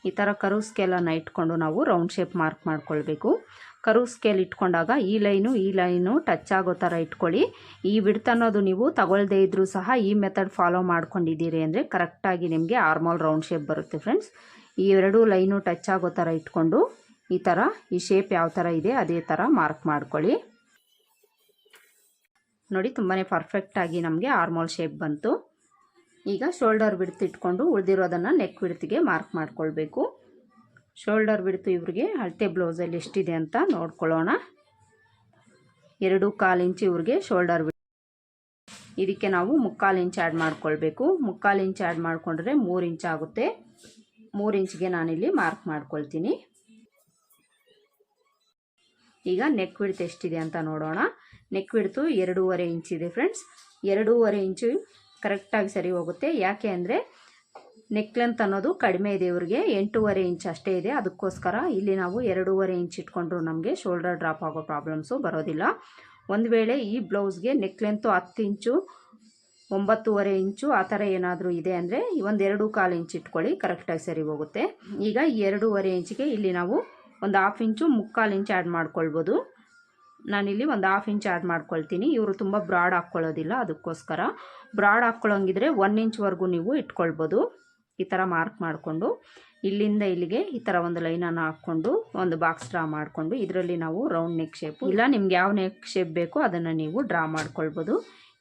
ಈ ಥರ ಕರು ಸ್ಕೇಲನ್ನು ಇಟ್ಕೊಂಡು ನಾವು ರೌಂಡ್ ಶೇಪ್ ಮಾರ್ಕ್ ಮಾಡ್ಕೊಳ್ಬೇಕು. ಕರು ಸ್ಕೇಲ್ ಇಟ್ಕೊಂಡಾಗ ಈ ಲೈನು ಈ ಲೈನು ಟಚ್ ಆಗೋ ಥರ ಇಟ್ಕೊಳ್ಳಿ. ಈ ವಿಡ್ತ್ ಅನ್ನೋದು ನೀವು ತಗೊಳ್ಳದೇ ಇದ್ದರೂ ಸಹ ಈ ಮೆಥಡ್ ಫಾಲೋ ಮಾಡ್ಕೊಂಡಿದ್ದೀರಿ ಅಂದರೆ ಕರೆಕ್ಟಾಗಿ ನಿಮಗೆ ಆರ್ಮಲ್ ರೌಂಡ್ ಶೇಪ್ ಬರುತ್ತೆ ಫ್ರೆಂಡ್ಸ್ ಈ ಎರಡೂ ಲೈನು ಟಚ್ ಆಗೋ ಥರ ಇಟ್ಕೊಂಡು ಈ ಥರ ಈ ಶೇಪ್ ಯಾವ ಥರ ಇದೆ ಅದೇ ಥರ ಮಾರ್ಕ್ ಮಾಡ್ಕೊಳ್ಳಿ. ನೋಡಿ ತುಂಬಾ ಪರ್ಫೆಕ್ಟಾಗಿ ನಮಗೆ ಆರ್ಮೋಲ್ ಶೇಪ್ ಬಂತು. ಈಗ ಶೋಲ್ಡರ್ ಬಿಡ್ತಿಟ್ಕೊಂಡು ಉಳಿದಿರೋದನ್ನು ನೆಕ್ ಬಿಡ್ತಿಗೆ ಮಾರ್ಕ್ ಮಾಡ್ಕೊಳ್ಬೇಕು. ಶೋಲ್ಡರ್ ಬಿಡ್ತು ಇವ್ರಿಗೆ. ಅಳತೆ ಬ್ಲೌಸಲ್ಲಿ ಎಷ್ಟಿದೆ ಅಂತ ನೋಡ್ಕೊಳ್ಳೋಣ. ಎರಡು ಕಾಲು ಇಂಚು ಇವ್ರಿಗೆ ಶೋಲ್ಡರ್ ಬಿಡ್ ಇದಕ್ಕೆ ನಾವು ಮುಕ್ಕಾಲು ಇಂಚ್ ಆ್ಯಡ್ ಮಾಡ್ಕೊಳ್ಬೇಕು. ಮುಕ್ಕಾಲು ಇಂಚ್ ಆ್ಯಡ್ ಮಾಡಿಕೊಂಡ್ರೆ ಮೂರು ಇಂಚ್ ಆಗುತ್ತೆ. ಮೂರು ಇಂಚ್ಗೆ ನಾನಿಲ್ಲಿ ಮಾರ್ಕ್ ಮಾಡ್ಕೊಳ್ತೀನಿ. ಈಗ ನೆಕ್ ಬಿಡ್ತು ಎಷ್ಟಿದೆ ಅಂತ ನೋಡೋಣ. ನೆಕ್ ಬಿಡ್ತು ಎರಡೂವರೆ ಇಂಚಿದೆ ಫ್ರೆಂಡ್ಸ್ ಎರಡೂವರೆ ಇಂಚು ಕರೆಕ್ಟಾಗಿ ಸರಿ ಹೋಗುತ್ತೆ. ಯಾಕೆ ಅಂದರೆ ನೆಕ್ ಲೆಂತ್ ಅನ್ನೋದು ಕಡಿಮೆ ಇದೆ ಇವ್ರಿಗೆ. ಎಂಟೂವರೆ ಇಂಚ್ ಅಷ್ಟೇ ಇದೆ. ಅದಕ್ಕೋಸ್ಕರ ಇಲ್ಲಿ ನಾವು ಎರಡೂವರೆ ಇಂಚ್ ಇಟ್ಕೊಂಡ್ರು ನಮಗೆ ಶೋಲ್ಡರ್ ಡ್ರಾಪ್ ಆಗೋ ಪ್ರಾಬ್ಲಮ್ಸು ಬರೋದಿಲ್ಲ. ಒಂದು ವೇಳೆ ಈ ಬ್ಲೌಸ್ಗೆ ನೆಕ್ ಲೆಂತು ಹತ್ತು ಇಂಚು, ಒಂಬತ್ತೂವರೆ ಇಂಚು ಆ ಥರ ಏನಾದರೂ ಇದೆ ಅಂದರೆ ಒಂದು ಎರಡು ಕಾಲು ಇಂಚ್ ಇಟ್ಕೊಳ್ಳಿ ಕರೆಕ್ಟಾಗಿ ಸರಿ ಹೋಗುತ್ತೆ. ಈಗ ಎರಡೂವರೆ ಇಂಚಿಗೆ ಇಲ್ಲಿ ನಾವು ಒಂದು ಹಾಫ್ ಇಂಚು, ಮುಕ್ಕಾಲು ಇಂಚ್ ಆ್ಯಡ್ ಮಾಡ್ಕೊಳ್ಬೋದು. ನಾನಿಲ್ಲಿ ಒಂದು ಹಾಫ್ ಇಂಚ್ ಆ್ಯಡ್ ಮಾಡ್ಕೊಳ್ತೀನಿ. ಇವರು ತುಂಬ ಬ್ರಾಡ್ ಹಾಕ್ಕೊಳ್ಳೋದಿಲ್ಲ. ಅದಕ್ಕೋಸ್ಕರ ಬ್ರಾಡ್ ಹಾಕ್ಕೊಳ್ಳೋಂಗಿದ್ರೆ ಒನ್ ಇಂಚ್ವರೆಗೂ ನೀವು ಇಟ್ಕೊಳ್ಬೋದು. ಈ ಥರ ಮಾರ್ಕ್ ಮಾಡಿಕೊಂಡು ಇಲ್ಲಿಂದ ಇಲ್ಲಿಗೆ ಈ ಥರ ಒಂದು ಲೈನನ್ನು ಹಾಕ್ಕೊಂಡು ಒಂದು ಬಾಕ್ಸ್ ಡ್ರಾ ಮಾಡಿಕೊಂಡು ಇದರಲ್ಲಿ ನಾವು ರೌಂಡ್ ನೆಕ್ ಶೇಪ್ ಇಲ್ಲ ನಿಮ್ಗೆ ಯಾವ ನೆಕ್ ಶೇಪ್ ಬೇಕೋ ಅದನ್ನು ನೀವು ಡ್ರಾ ಮಾಡ್ಕೊಳ್ಬೋದು.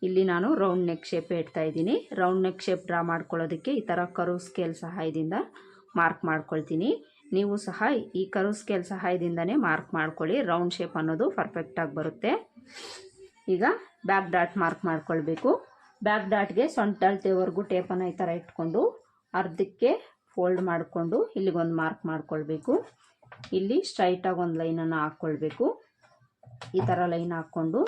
ಇಲ್ಲಿ ನಾನು ರೌಂಡ್ ನೆಕ್ ಶೇಪ್ ಇಡ್ತಾ ಇದ್ದೀನಿ. ರೌಂಡ್ ನೆಕ್ ಶೇಪ್ ಡ್ರಾ ಮಾಡ್ಕೊಳ್ಳೋದಕ್ಕೆ ಈ ಥರ ಕರು ಸ್ಕೇಲ್ ಸಹಾಯದಿಂದ ಮಾರ್ಕ್ ಮಾಡ್ಕೊಳ್ತೀನಿ. ನೀವು ಸಹ ಈ ಕರು ಸ್ಕೇಲ್ ಸಹಾಯದಿಂದನೇ ಮಾರ್ಕ್ ಮಾಡ್ಕೊಳ್ಳಿ. ರೌಂಡ್ ಶೇಪ್ ಅನ್ನೋದು ಪರ್ಫೆಕ್ಟಾಗಿ ಬರುತ್ತೆ. ಈಗ ಬ್ಯಾಕ್ ಡಾಟ್ ಮಾರ್ಕ್ ಮಾಡ್ಕೊಳ್ಬೇಕು. ಬ್ಯಾಕ್ ಡಾಟ್ಗೆ ಸೊಂಟ ಅಳತೆವರೆಗೂ ಟೇಪನ್ನು ಈ ಥರ ಇಟ್ಕೊಂಡು ಅರ್ಧಕ್ಕೆ ಫೋಲ್ಡ್ ಮಾಡಿಕೊಂಡು ಇಲ್ಲಿಗೊಂದು ಮಾರ್ಕ್ ಮಾಡ್ಕೊಳ್ಬೇಕು. ಇಲ್ಲಿ ಸ್ಟ್ರೈಟಾಗಿ ಒಂದು ಲೈನನ್ನು ಹಾಕ್ಕೊಳ್ಬೇಕು ಈ ಥರ ಲೈನ್ ಹಾಕ್ಕೊಂಡು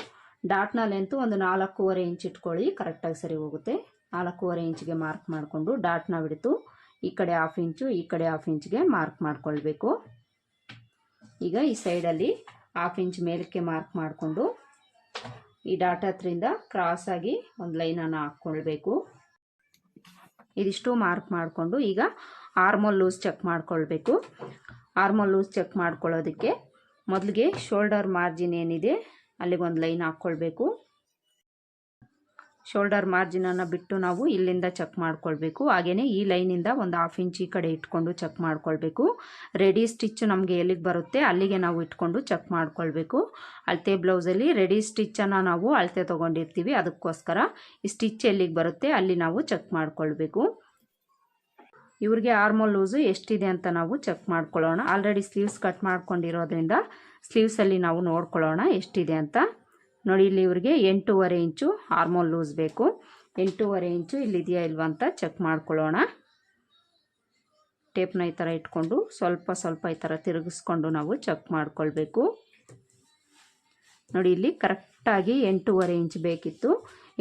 ಡಾಟ್ನ ಲೆಂತು ಒಂದು ನಾಲ್ಕೂವರೆ ಇಂಚ್ ಇಟ್ಕೊಳ್ಳಿ ಕರೆಕ್ಟಾಗಿ ಸರಿ ಹೋಗುತ್ತೆ. ನಾಲ್ಕೂವರೆ ಇಂಚ್ಗೆ ಮಾರ್ಕ್ ಮಾಡಿಕೊಂಡು ಡಾಟ್ನ ಬಿಡ್ತು. ಈ ಕಡೆ ಹಾಫ್ ಇಂಚು ಈ ಕಡೆ ಹಾಫ್ ಇಂಚ್ಗೆ ಮಾರ್ಕ್ ಮಾಡ್ಕೊಳ್ಬೇಕು. ಈಗ ಈ ಸೈಡಲ್ಲಿ ಹಾಫ್ ಇಂಚ್ ಮೇಲಕ್ಕೆ ಮಾರ್ಕ್ ಮಾಡಿಕೊಂಡು ಈ ಡಾಟ್ ಹತ್ರಿಂದ ಕ್ರಾಸಾಗಿ ಒಂದು ಲೈನನ್ನು ಹಾಕ್ಕೊಳ್ಬೇಕು. ಇದಿಷ್ಟು ಮಾರ್ಕ್ ಮಾಡಿಕೊಂಡು ಈಗ ಆರ್ಮೋಲ್ ಲೂಸ್ ಚೆಕ್ ಮಾಡ್ಕೊಳ್ಬೇಕು. ಆರ್ಮೋಲ್ ಲೂಸ್ ಚೆಕ್ ಮಾಡ್ಕೊಳ್ಳೋದಕ್ಕೆ ಮೊದಲಿಗೆ ಶೋಲ್ಡರ್ ಮಾರ್ಜಿನ್ ಏನಿದೆ, ಅಲ್ಲಿಗೊಂದು ಲೈನ್ ಹಾಕ್ಕೊಳ್ಬೇಕು. ಶೋಲ್ಡರ್ ಮಾರ್ಜಿನನ್ನು ಬಿಟ್ಟು ನಾವು ಇಲ್ಲಿಂದ ಚೆಕ್ ಮಾಡ್ಕೊಳ್ಬೇಕು. ಹಾಗೆಯೇ ಈ ಲೈನಿಂದ ಒಂದು ಹಾಫ್ ಇಂಚ್ ಈ ಕಡೆ ಇಟ್ಕೊಂಡು ಚೆಕ್ ಮಾಡ್ಕೊಳ್ಬೇಕು. ರೆಡಿ ಸ್ಟಿಚ್ ನಮಗೆ ಎಲ್ಲಿಗೆ ಬರುತ್ತೆ ಅಲ್ಲಿಗೆ ನಾವು ಇಟ್ಕೊಂಡು ಚೆಕ್ ಮಾಡ್ಕೊಳ್ಬೇಕು. ಅಳತೆ ಬ್ಲೌಸಲ್ಲಿ ರೆಡಿ ಸ್ಟಿಚ್ಚನ್ನು ನಾವು ಅಳತೆ ತೊಗೊಂಡಿರ್ತೀವಿ. ಅದಕ್ಕೋಸ್ಕರ ಈ ಸ್ಟಿಚ್ ಎಲ್ಲಿಗೆ ಬರುತ್ತೆ ಅಲ್ಲಿ ನಾವು ಚೆಕ್ ಮಾಡ್ಕೊಳ್ಬೇಕು. ಇವ್ರಿಗೆ ಆರ್ಮೋಲ್ ಲೂಸು ಎಷ್ಟಿದೆ ಅಂತ ನಾವು ಚೆಕ್ ಮಾಡ್ಕೊಳ್ಳೋಣ. ಆಲ್ರೆಡಿ ಸ್ಲೀವ್ಸ್ ಕಟ್ ಮಾಡ್ಕೊಂಡಿರೋದ್ರಿಂದ ಸ್ಲೀವ್ಸಲ್ಲಿ ನಾವು ನೋಡ್ಕೊಳ್ಳೋಣ ಎಷ್ಟಿದೆ ಅಂತ. ನೋಡಿ, ಇಲ್ಲಿ ಇವ್ರಿಗೆ ಎಂಟೂವರೆ ಇಂಚು ಹಾರ್ಮೋನ್ ಲೂಸ್ ಬೇಕು. ಎಂಟೂವರೆ ಇಂಚು ಇಲ್ಲಿದೆಯಾ ಇಲ್ವಾ ಅಂತ ಚೆಕ್ ಮಾಡ್ಕೊಳ್ಳೋಣ. ಟೇಪ್ನ ಈ ಥರ ಇಟ್ಕೊಂಡು ಸ್ವಲ್ಪ ಸ್ವಲ್ಪ ಈ ಥರ ತಿರುಗಿಸ್ಕೊಂಡು ನಾವು ಚೆಕ್ ಮಾಡ್ಕೊಳ್ಬೇಕು. ನೋಡಿ, ಇಲ್ಲಿ ಕರೆಕ್ಟಾಗಿ ಎಂಟೂವರೆ ಇಂಚು ಬೇಕಿತ್ತು.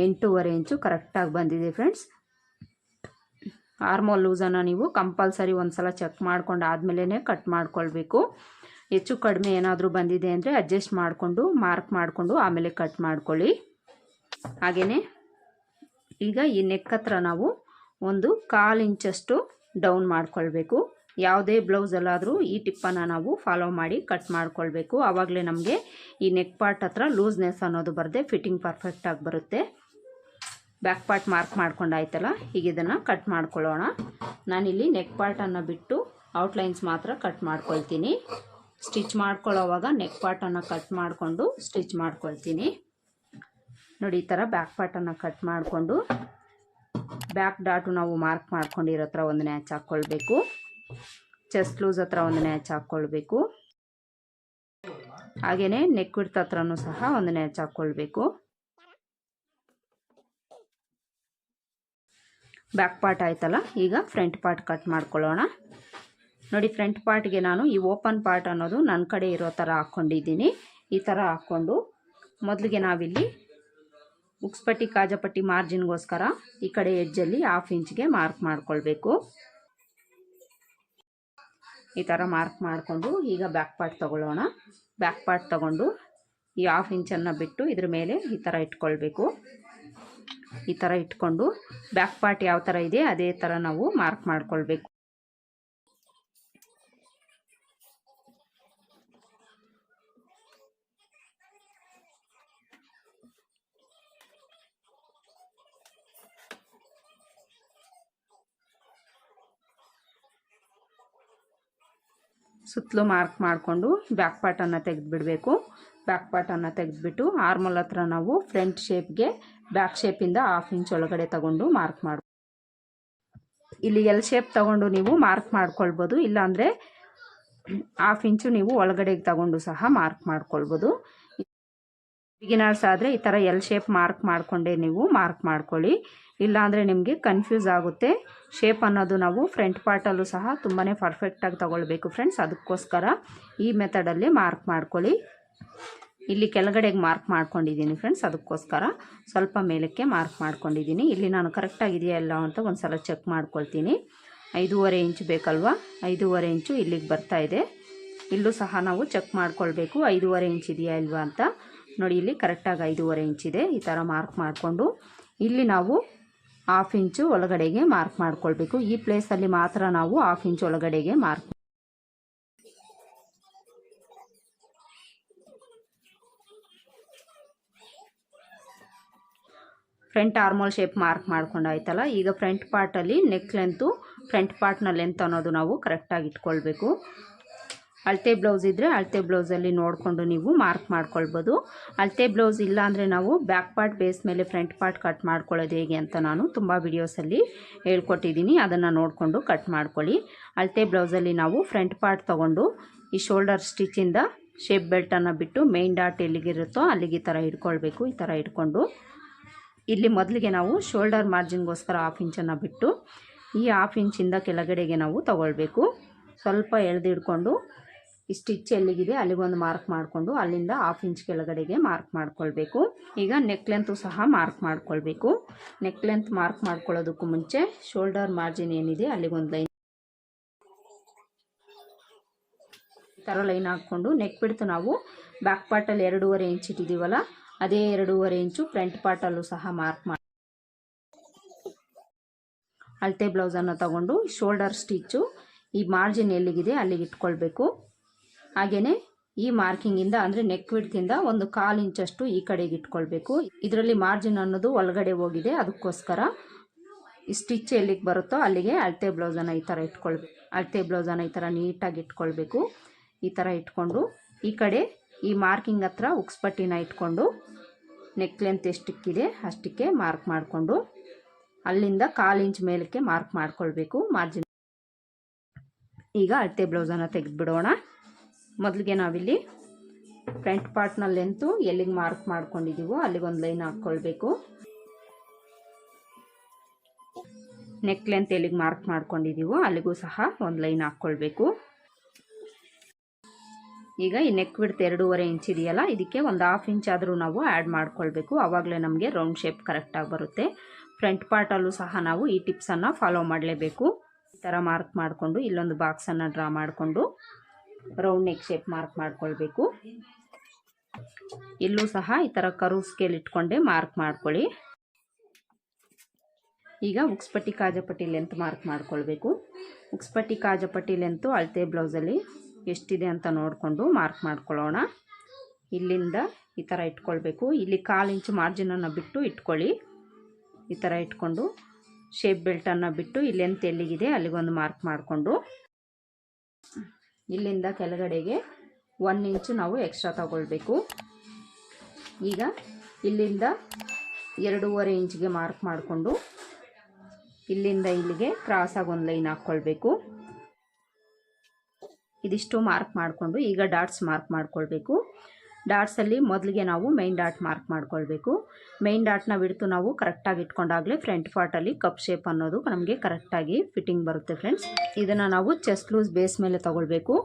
ಎಂಟೂವರೆ ಇಂಚು ಕರೆಕ್ಟಾಗಿ ಬಂದಿದೆ ಫ್ರೆಂಡ್ಸ್. ಆರ್ಮೋಲ್ ಲೂಸನ್ನು ನೀವು ಕಂಪಲ್ಸರಿ ಒಂದು ಸಲ ಚೆಕ್ ಮಾಡ್ಕೊಂಡು ಆದಮೇಲೆ ಕಟ್ ಮಾಡ್ಕೊಳ್ಬೇಕು. ಹೆಚ್ಚು ಕಡಿಮೆ ಏನಾದರೂ ಬಂದಿದೆ ಅಂದರೆ ಅಡ್ಜಸ್ಟ್ ಮಾಡಿಕೊಂಡು ಮಾರ್ಕ್ ಮಾಡಿಕೊಂಡು ಆಮೇಲೆ ಕಟ್ ಮಾಡ್ಕೊಳ್ಳಿ. ಹಾಗೆಯೇ ಈಗ ಈ ನೆಕ್ ಹತ್ರ ನಾವು ಒಂದು ಕಾಲು ಇಂಚಷ್ಟು ಡೌನ್ ಮಾಡ್ಕೊಳ್ಬೇಕು. ಯಾವುದೇ ಬ್ಲೌಸಲ್ಲಾದರೂ ಈ ಟಿಪ್ಪನ್ನು ನಾವು ಫಾಲೋ ಮಾಡಿ ಕಟ್ ಮಾಡ್ಕೊಳ್ಬೇಕು. ಆವಾಗಲೇ ನಮಗೆ ಈ ನೆಕ್ ಪಾರ್ಟ್ ಹತ್ರ ಲೂಸ್ನೆಸ್ ಅನ್ನೋದು ಬರದೆ ಫಿಟ್ಟಿಂಗ್ ಪರ್ಫೆಕ್ಟಾಗಿ ಬರುತ್ತೆ. ಬ್ಯಾಕ್ ಪಾರ್ಟ್ ಮಾರ್ಕ್ ಮಾಡ್ಕೊಂಡಾಯ್ತಲ್ಲ ಈಗ ಇದನ್ನು ಕಟ್ ಮಾಡ್ಕೊಳ್ಳೋಣ. ನಾನಿಲ್ಲಿ ನೆಕ್ ಪಾರ್ಟನ್ನು ಬಿಟ್ಟು ಔಟ್ಲೈನ್ಸ್ ಮಾತ್ರ ಕಟ್ ಮಾಡ್ಕೊಳ್ತೀನಿ. ಸ್ಟಿಚ್ ಮಾಡ್ಕೊಳ್ಳೋವಾಗ ನೆಕ್ ಪಾರ್ಟನ್ನು ಕಟ್ ಮಾಡಿಕೊಂಡು ಸ್ಟಿಚ್ ಮಾಡ್ಕೊಳ್ತೀನಿ. ನೋಡಿ, ಈ ಥರ ಬ್ಯಾಕ್ ಪಾರ್ಟನ್ನು ಕಟ್ ಮಾಡಿಕೊಂಡು ಬ್ಯಾಕ್ ಡಾಟು ನಾವು ಮಾರ್ಕ್ ಮಾಡ್ಕೊಂಡಿರೋ ಹತ್ರ ಒಂದು ನ್ಯಾಚ್ ಹಾಕ್ಕೊಳ್ಬೇಕು ಚೆಸ್ಟ್ ಲೂಸ್ ಹತ್ರ ಒಂದು ನ್ಯಾಚ್ ಹಾಕ್ಕೊಳ್ಬೇಕು ಹಾಗೆಯೇ ನೆಕ್ ವಿಡ್ತ್ ಹತ್ರನೂ ಸಹ ಒಂದು ನ್ಯಾಚ್ ಹಾಕ್ಕೊಳ್ಬೇಕು ಬ್ಯಾಕ್ ಪಾರ್ಟ್ ಆಯ್ತಲ್ಲ, ಈಗ ಫ್ರಂಟ್ ಪಾರ್ಟ್ ಕಟ್ ಮಾಡ್ಕೊಳ್ಳೋಣ. ನೋಡಿ ಫ್ರಂಟ್ ಪಾರ್ಟ್ಗೆ ನಾನು ಈ ಓಪನ್ ಪಾರ್ಟ್ ಅನ್ನೋದು ನನ್ನ ಕಡೆ ಇರೋ ಥರ ಹಾಕ್ಕೊಂಡಿದ್ದೀನಿ. ಈ ಥರ ಹಾಕ್ಕೊಂಡು ಮೊದಲಿಗೆ ನಾವಿಲ್ಲಿ ಉಕ್ಸ್ಪಟ್ಟಿ ಕಾಜಪಟ್ಟಿ ಮಾರ್ಜಿನ್ಗೋಸ್ಕರ ಈ ಕಡೆ ಎಡ್ಜಲ್ಲಿ ಹಾಫ್ ಇಂಚ್ಗೆ ಮಾರ್ಕ್ ಮಾಡ್ಕೊಳ್ಬೇಕು. ಈ ಥರ ಮಾರ್ಕ್ ಮಾಡಿಕೊಂಡು ಈಗ ಬ್ಯಾಕ್ ಪಾರ್ಟ್ ತೊಗೊಳ್ಳೋಣ. ಬ್ಯಾಕ್ ಪಾರ್ಟ್ ತೊಗೊಂಡು ಈ ಹಾಫ್ ಇಂಚನ್ನು ಬಿಟ್ಟು ಇದ್ರ ಮೇಲೆ ಈ ಥರ ಇಟ್ಕೊಳ್ಬೇಕು. ಈ ಥರ ಇಟ್ಕೊಂಡು ಬ್ಯಾಕ್ ಪಾರ್ಟ್ ಯಾವ ಥರ ಇದೆ, ಅದೇ ಥರ ನಾವು ಮಾರ್ಕ್ ಮಾಡ್ಕೊಳ್ಬೇಕು. ಸುತ್ತಲೂ ಮಾರ್ಕ್ ಮಾಡಿಕೊಂಡು ಬ್ಯಾಕ್ ಪಾರ್ಟನ್ನು ತೆಗೆದುಬಿಡಬೇಕು. ಬ್ಯಾಕ್ ಪಾರ್ಟನ್ನು ತೆಗೆದುಬಿಟ್ಟು ಆರ್ಮಲ್ ಹತ್ರ ನಾವು ಫ್ರಂಟ್ ಶೇಪ್ಗೆ ಬ್ಯಾಕ್ ಶೇಪಿಂದ ಹಾಫ್ ಇಂಚ್ ಒಳಗಡೆ ತಗೊಂಡು ಮಾರ್ಕ್ ಮಾಡಿ ಇಲ್ಲಿ ಎಲ್ ಶೇಪ್ ತಗೊಂಡು ನೀವು ಮಾರ್ಕ್ ಮಾಡ್ಕೊಳ್ಬೋದು. ಇಲ್ಲಾಂದರೆ ಹಾಫ್ ಇಂಚು ನೀವು ಒಳಗಡೆಗೆ ತಗೊಂಡು ಸಹ ಮಾರ್ಕ್ ಮಾಡ್ಕೊಳ್ಬೋದು. ಬಿಗಿನರ್ಸ್ ಆದರೆ ಈ ಥರ ಎಲ್ ಶೇಪ್ ಮಾರ್ಕ್ ಮಾಡಿಕೊಂಡೇ ನೀವು ಮಾರ್ಕ್ ಮಾಡ್ಕೊಳ್ಳಿ. ಇಲ್ಲಾಂದರೆ ನಿಮಗೆ ಕನ್ಫ್ಯೂಸ್ ಆಗುತ್ತೆ. ಶೇಪ್ ಅನ್ನೋದು ನಾವು ಫ್ರಂಟ್ ಪಾರ್ಟಲ್ಲೂ ಸಹ ತುಂಬಾ ಪರ್ಫೆಕ್ಟಾಗಿ ತೊಗೊಳ್ಬೇಕು ಫ್ರೆಂಡ್ಸ್ ಅದಕ್ಕೋಸ್ಕರ ಈ ಮೆಥಡಲ್ಲಿ ಮಾರ್ಕ್ ಮಾಡ್ಕೊಳ್ಳಿ. ಇಲ್ಲಿ ಕೆಳಗಡೆಗೆ ಮಾರ್ಕ್ ಮಾಡ್ಕೊಂಡಿದ್ದೀನಿ ಫ್ರೆಂಡ್ಸ್ ಅದಕ್ಕೋಸ್ಕರ ಸ್ವಲ್ಪ ಮೇಲಕ್ಕೆ ಮಾರ್ಕ್ ಮಾಡ್ಕೊಂಡಿದ್ದೀನಿ. ಇಲ್ಲಿ ನಾನು ಕರೆಕ್ಟಾಗಿದೆಯಾ ಇಲ್ಲ ಅಂತ ಒಂದು ಸಲ ಚೆಕ್ ಮಾಡ್ಕೊಳ್ತೀನಿ. ಐದೂವರೆ ಇಂಚು ಬೇಕಲ್ವಾ? ಐದೂವರೆ ಇಂಚು ಇಲ್ಲಿಗೆ ಬರ್ತಾ ಇದೆ. ಇಲ್ಲೂ ಸಹ ನಾವು ಚೆಕ್ ಮಾಡ್ಕೊಳ್ಬೇಕು. ಐದೂವರೆ ಇಂಚ್ ಇದೆಯಾ ಇಲ್ವಾ ಅಂತ. ನೋಡಿ, ಇಲ್ಲಿ ಕರೆಕ್ಟಾಗಿ ಐದೂವರೆ ಇಂಚಿದೆ ಈ ಥರ ಮಾರ್ಕ್ ಮಾಡಿಕೊಂಡು ಇಲ್ಲಿ ನಾವು ಹಾಫ್ ಇಂಚು ಒಳಗಡೆಗೆ ಮಾರ್ಕ್ ಮಾಡ್ಕೊಳ್ಬೇಕು. ಈ ಪ್ಲೇಸಲ್ಲಿ ಮಾತ್ರ ನಾವು ಹಾಫ್ ಇಂಚ್ ಒಳಗಡೆಗೆ mark front armhole shape mark ಮಾಡ್ಕೊಂಡಾಯ್ತಲ್ಲ ಈಗ ಫ್ರಂಟ್ ಪಾರ್ಟಲ್ಲಿ ನೆಕ್ ಲೆಂತು ಫ್ರಂಟ್ ಪಾರ್ಟ್ನ ಲೆಂತ್ ಅನ್ನೋದು ನಾವು ಕರೆಕ್ಟಾಗಿ ಇಟ್ಕೊಳ್ಬೇಕು. ಅಳತೆ ಬ್ಲೌಸ್ ಇದ್ದರೆ ಅಳತೆ ಬ್ಲೌಸಲ್ಲಿ ನೋಡಿಕೊಂಡು ನೀವು ಮಾರ್ಕ್ ಮಾಡ್ಕೊಳ್ಬೋದು. ಅಳತೆ ಬ್ಲೌಸ್ ಇಲ್ಲ ಅಂದರೆ ನಾವು ಬ್ಯಾಕ್ ಪಾರ್ಟ್, ಬೇಸ್ ಮೇಲೆ ಫ್ರಂಟ್ ಪಾರ್ಟ್ ಕಟ್ ಮಾಡ್ಕೊಳ್ಳೋದು ಹೇಗೆ ಅಂತ ನಾನು ತುಂಬ ವಿಡಿಯೋಸಲ್ಲಿ ಹೇಳ್ಕೊಟ್ಟಿದ್ದೀನಿ. ಅದನ್ನು ನೋಡಿಕೊಂಡು ಕಟ್ ಮಾಡ್ಕೊಳ್ಳಿ. ಅಳತೆ ಬ್ಲೌಸಲ್ಲಿ ನಾವು ಫ್ರಂಟ್ ಪಾರ್ಟ್ ತೊಗೊಂಡು ಈ ಶೋಲ್ಡರ್ ಸ್ಟಿಚಿಂದ ಶೇಪ್ ಬೆಲ್ಟನ್ನು ಬಿಟ್ಟು ಮೇನ್ ಡಾಟ್ ಎಲ್ಲಿಗಿರುತ್ತೋ ಅಲ್ಲಿಗೆ ಈ ಥರ ಇಟ್ಕೊಳ್ಬೇಕು, ಈ ಥರ ಇಟ್ಕೊಂಡು. ಇಲ್ಲಿ ಮೊದಲಿಗೆ ನಾವು ಶೋಲ್ಡರ್ ಮಾರ್ಜಿನ್ಗೋಸ್ಕರ ಹಾಫ್ ಇಂಚನ್ನು ಬಿಟ್ಟು ಈ ಹಾಫ್ ಇಂಚಿಂದ ಕೆಳಗಡೆಗೆ ನಾವು ತಗೊಳ್ಬೇಕು. ಸ್ವಲ್ಪ ಎಳೆದಿಡ್ಕೊಂಡು ಸ್ಟಿಚ್ ಎಲ್ಲಿಗಿದೆ? ಅಲ್ಲಿಗೊಂದು ಮಾರ್ಕ್ ಮಾಡಿಕೊಂಡು ಅಲ್ಲಿಂದ ಹಾಫ್ ಇಂಚ್ ಕೆಳಗಡೆಗೆ ಮಾರ್ಕ್ ಮಾಡ್ಕೊಳ್ಬೇಕು. ಈಗ ನೆಕ್ ಲೆಂತು ಸಹ ಮಾರ್ಕ್ ಮಾಡ್ಕೊಳ್ಬೇಕು. ನೆಕ್ ಲೆಂತ್ ಮಾರ್ಕ್ ಮಾಡ್ಕೊಳ್ಳೋದಕ್ಕೂ ಮುಂಚೆ ಶೋಲ್ಡರ್ ಮಾರ್ಜಿನ್ ಏನಿದೆ ಅಲ್ಲಿಗೊಂದು ಲೈನ್ ಈ ಥರ ಲೈನ್ ಹಾಕ್ಕೊಂಡು ನೆಕ್ ಬಿಡ್ತು ನಾವು ಬ್ಯಾಕ್ ಪಾರ್ಟಲ್ಲಿ ಎರಡೂವರೆ ಇಂಚ್ ಇಟ್ಟಿದ್ದೀವಲ್ಲ ಅದೇ ಎರಡೂವರೆ ಇಂಚು ಫ್ರಂಟ್ ಪಾರ್ಟಲ್ಲೂ ಸಹ ಮಾರ್ಕ್ ಮಾಡಿ ಅಳತೆ ಬ್ಲೌಸನ್ನು ತಗೊಂಡು ಶೋಲ್ಡರ್ ಸ್ಟಿಚ್ಚು ಈ ಮಾರ್ಜಿನ್ ಎಲ್ಲಿಗಿದೆ ಅಲ್ಲಿಗೆ ಇಟ್ಕೊಳ್ಬೇಕು. ಹಾಗೆಯೇ ಈ ಮಾರ್ಕಿಂಗಿಂದ ಅಂದರೆ ನೆಕ್ ವಿಡ್ತಿಂದ ಒಂದು ಕಾಲು ಇಂಚಷ್ಟು ಈ ಕಡೆಗೆ ಇಟ್ಕೊಳ್ಬೇಕು. ಇದರಲ್ಲಿ ಮಾರ್ಜಿನ್ ಅನ್ನೋದು ಒಳಗಡೆ ಹೋಗಿದೆ, ಅದಕ್ಕೋಸ್ಕರ ಸ್ಟಿಚ್ ಎಲ್ಲಿಗೆ ಬರುತ್ತೋ ಅಲ್ಲಿಗೆ ಅಳತೆ ಬ್ಲೌಸನ್ನು ಈ ಥರ ಇಟ್ಕೊಳ್ಬೇಕು. ಅಳತೆ ಬ್ಲೌಸನ್ನು ಈ ಥರ ನೀಟಾಗಿ ಇಟ್ಕೊಳ್ಬೇಕು. ಈ ಥರ ಇಟ್ಕೊಂಡು ಈ ಕಡೆ ಈ ಮಾರ್ಕಿಂಗ್ ಹತ್ರ ಉಕ್ಸ್ಪಟ್ಟಿನ ಇಟ್ಕೊಂಡು ನೆಕ್ ಲೆಂತ್ ಎಷ್ಟಕ್ಕಿದೆ ಅಷ್ಟಕ್ಕೆ ಮಾರ್ಕ್ ಮಾಡಿಕೊಂಡು ಅಲ್ಲಿಂದ ಕಾಲು ಇಂಚ್ ಮೇಲಕ್ಕೆ ಮಾರ್ಕ್ ಮಾಡ್ಕೊಳ್ಬೇಕು ಮಾರ್ಜಿನ್ ಈಗ ಅಳತೆ ಬ್ಲೌಸನ್ನು ತೆಗೆದುಬಿಡೋಣ. ಮೊದಲಿಗೆ ನಾವಿಲ್ಲಿ ಫ್ರಂಟ್ ಪಾರ್ಟ್ನ ಲೆಂತು ಎಲ್ಲಿಗೆ ಮಾರ್ಕ್ ಮಾಡ್ಕೊಂಡಿದ್ದೀವೋ ಅಲ್ಲಿಗೆ ಒಂದು ಲೈನ್ ಹಾಕ್ಕೊಳ್ಬೇಕು. ನೆಕ್ ಲೆಂತ್ ಎಲ್ಲಿಗೆ ಮಾರ್ಕ್ ಮಾಡ್ಕೊಂಡಿದ್ದೀವೋ ಅಲ್ಲಿಗೂ ಸಹ ಒಂದು ಲೈನ್ ಹಾಕ್ಕೊಳ್ಬೇಕು. ಈಗ ಈ ನೆಕ್ ಬಿಡ್ತು ಎರಡೂವರೆ ಇಂಚ್ ಇದೆಯಲ್ಲ, ಇದಕ್ಕೆ ಒಂದು ಹಾಫ್ ಇಂಚ್ ಆದರೂ ನಾವು ಆ್ಯಡ್ ಮಾಡ್ಕೊಳ್ಬೇಕು. ಆವಾಗಲೇ ನಮಗೆ ರೌಂಡ್ ಶೇಪ್ ಕರೆಕ್ಟಾಗಿ ಬರುತ್ತೆ. ಫ್ರಂಟ್ ಪಾರ್ಟಲ್ಲೂ ಸಹ ನಾವು ಈ ಟಿಪ್ಸನ್ನು ಫಾಲೋ ಮಾಡಲೇಬೇಕು. ಈ ಥರ ಮಾರ್ಕ್ ಮಾಡಿಕೊಂಡು ಇಲ್ಲೊಂದು ಬಾಕ್ಸನ್ನು ಡ್ರಾ ಮಾಡಿಕೊಂಡು ರೌಂಡ್ ನೆಕ್ ಶೇಪ್ ಮಾರ್ಕ್ ಮಾಡ್ಕೊಳ್ಬೇಕು. ಇಲ್ಲೂ ಸಹ ಈ ಥರ ಕರು ಸ್ಕೇಲ್ ಇಟ್ಕೊಂಡೆ ಮಾರ್ಕ್ ಮಾಡ್ಕೊಳ್ಳಿ. ಈಗ ಉಕ್ಸ್ಪಟ್ಟಿ ಕಾಜಪಟ್ಟಿ ಲೆಂತ್ ಮಾರ್ಕ್ ಮಾಡ್ಕೊಳ್ಬೇಕು. ಉಕ್ಸ್ಪಟ್ಟಿ ಕಾಜಪಟ್ಟಿ ಲೆಂತು ಅಳತೆ ಬ್ಲೌಸಲ್ಲಿ ಎಷ್ಟಿದೆ ಅಂತ ನೋಡಿಕೊಂಡು ಮಾರ್ಕ್ ಮಾಡ್ಕೊಳ್ಳೋಣ. ಇಲ್ಲಿಂದ ಈ ಥರ ಇಟ್ಕೊಳ್ಬೇಕು. ಇಲ್ಲಿ ಕಾಲು ಇಂಚು ಮಾರ್ಜಿನನ್ನು ಬಿಟ್ಟು ಇಟ್ಕೊಳ್ಳಿ. ಈ ಥರ ಇಟ್ಕೊಂಡು ಶೇಪ್ ಬೆಲ್ಟನ್ನು ಬಿಟ್ಟು ಇಲ್ಲಿ ಲೆಂತ್ ಎಲ್ಲಿಗಿದೆ ಅಲ್ಲಿಗೊಂದು ಮಾರ್ಕ್ ಮಾಡಿಕೊಂಡು. ಇಲ್ಲಿಂದ ಕೆಳಗಡೆಗೆ ಒನ್ ಇಂಚು ನಾವು ಎಕ್ಸ್ಟ್ರಾ ತಗೊಳ್ಬೇಕು. ಈಗ ಇಲ್ಲಿಂದ ಎರಡೂವರೆ ಇಂಚಿಗೆ ಮಾರ್ಕ್ ಮಾಡಿಕೊಂಡು ಇಲ್ಲಿಂದ ಇಲ್ಲಿಗೆ ಕ್ರಾಸಾಗಿ ಒಂದು ಲೈನ್ ಹಾಕ್ಕೊಳ್ಬೇಕು. ಇದಿಷ್ಟು ಮಾರ್ಕ್ ಮಾಡಿಕೊಂಡು ಈಗ ಡಾಟ್ಸ್ ಮಾರ್ಕ್ ಮಾಡ್ಕೊಳ್ಬೇಕು. ಡಾಟ್ಸಲ್ಲಿ ಮೊದಲಿಗೆ ನಾವು ಮೈನ್ ಡಾಟ್ ಮಾರ್ಕ್ ಮಾಡ್ಕೊಳ್ಬೇಕು. ಮೈನ್ ಡಾಟ್ನ ಬಿಡ್ತು ನಾವು ಕರೆಕ್ಟಾಗಿ ಇಟ್ಕೊಂಡಾಗಲೇ ಫ್ರಂಟ್ ಪಾರ್ಟಲ್ಲಿ ಕಪ್ ಶೇಪ್ ಅನ್ನೋದು ನಮಗೆ ಕರೆಕ್ಟಾಗಿ ಫಿಟ್ಟಿಂಗ್ ಬರುತ್ತೆ ಫ್ರೆಂಡ್ಸ್ ಇದನ್ನು ನಾವು ಚೆಸ್ಟ್ ಲೂಸ್ ಬೇಸ್ ಮೇಲೆ ತಗೊಳ್ಬೇಕು.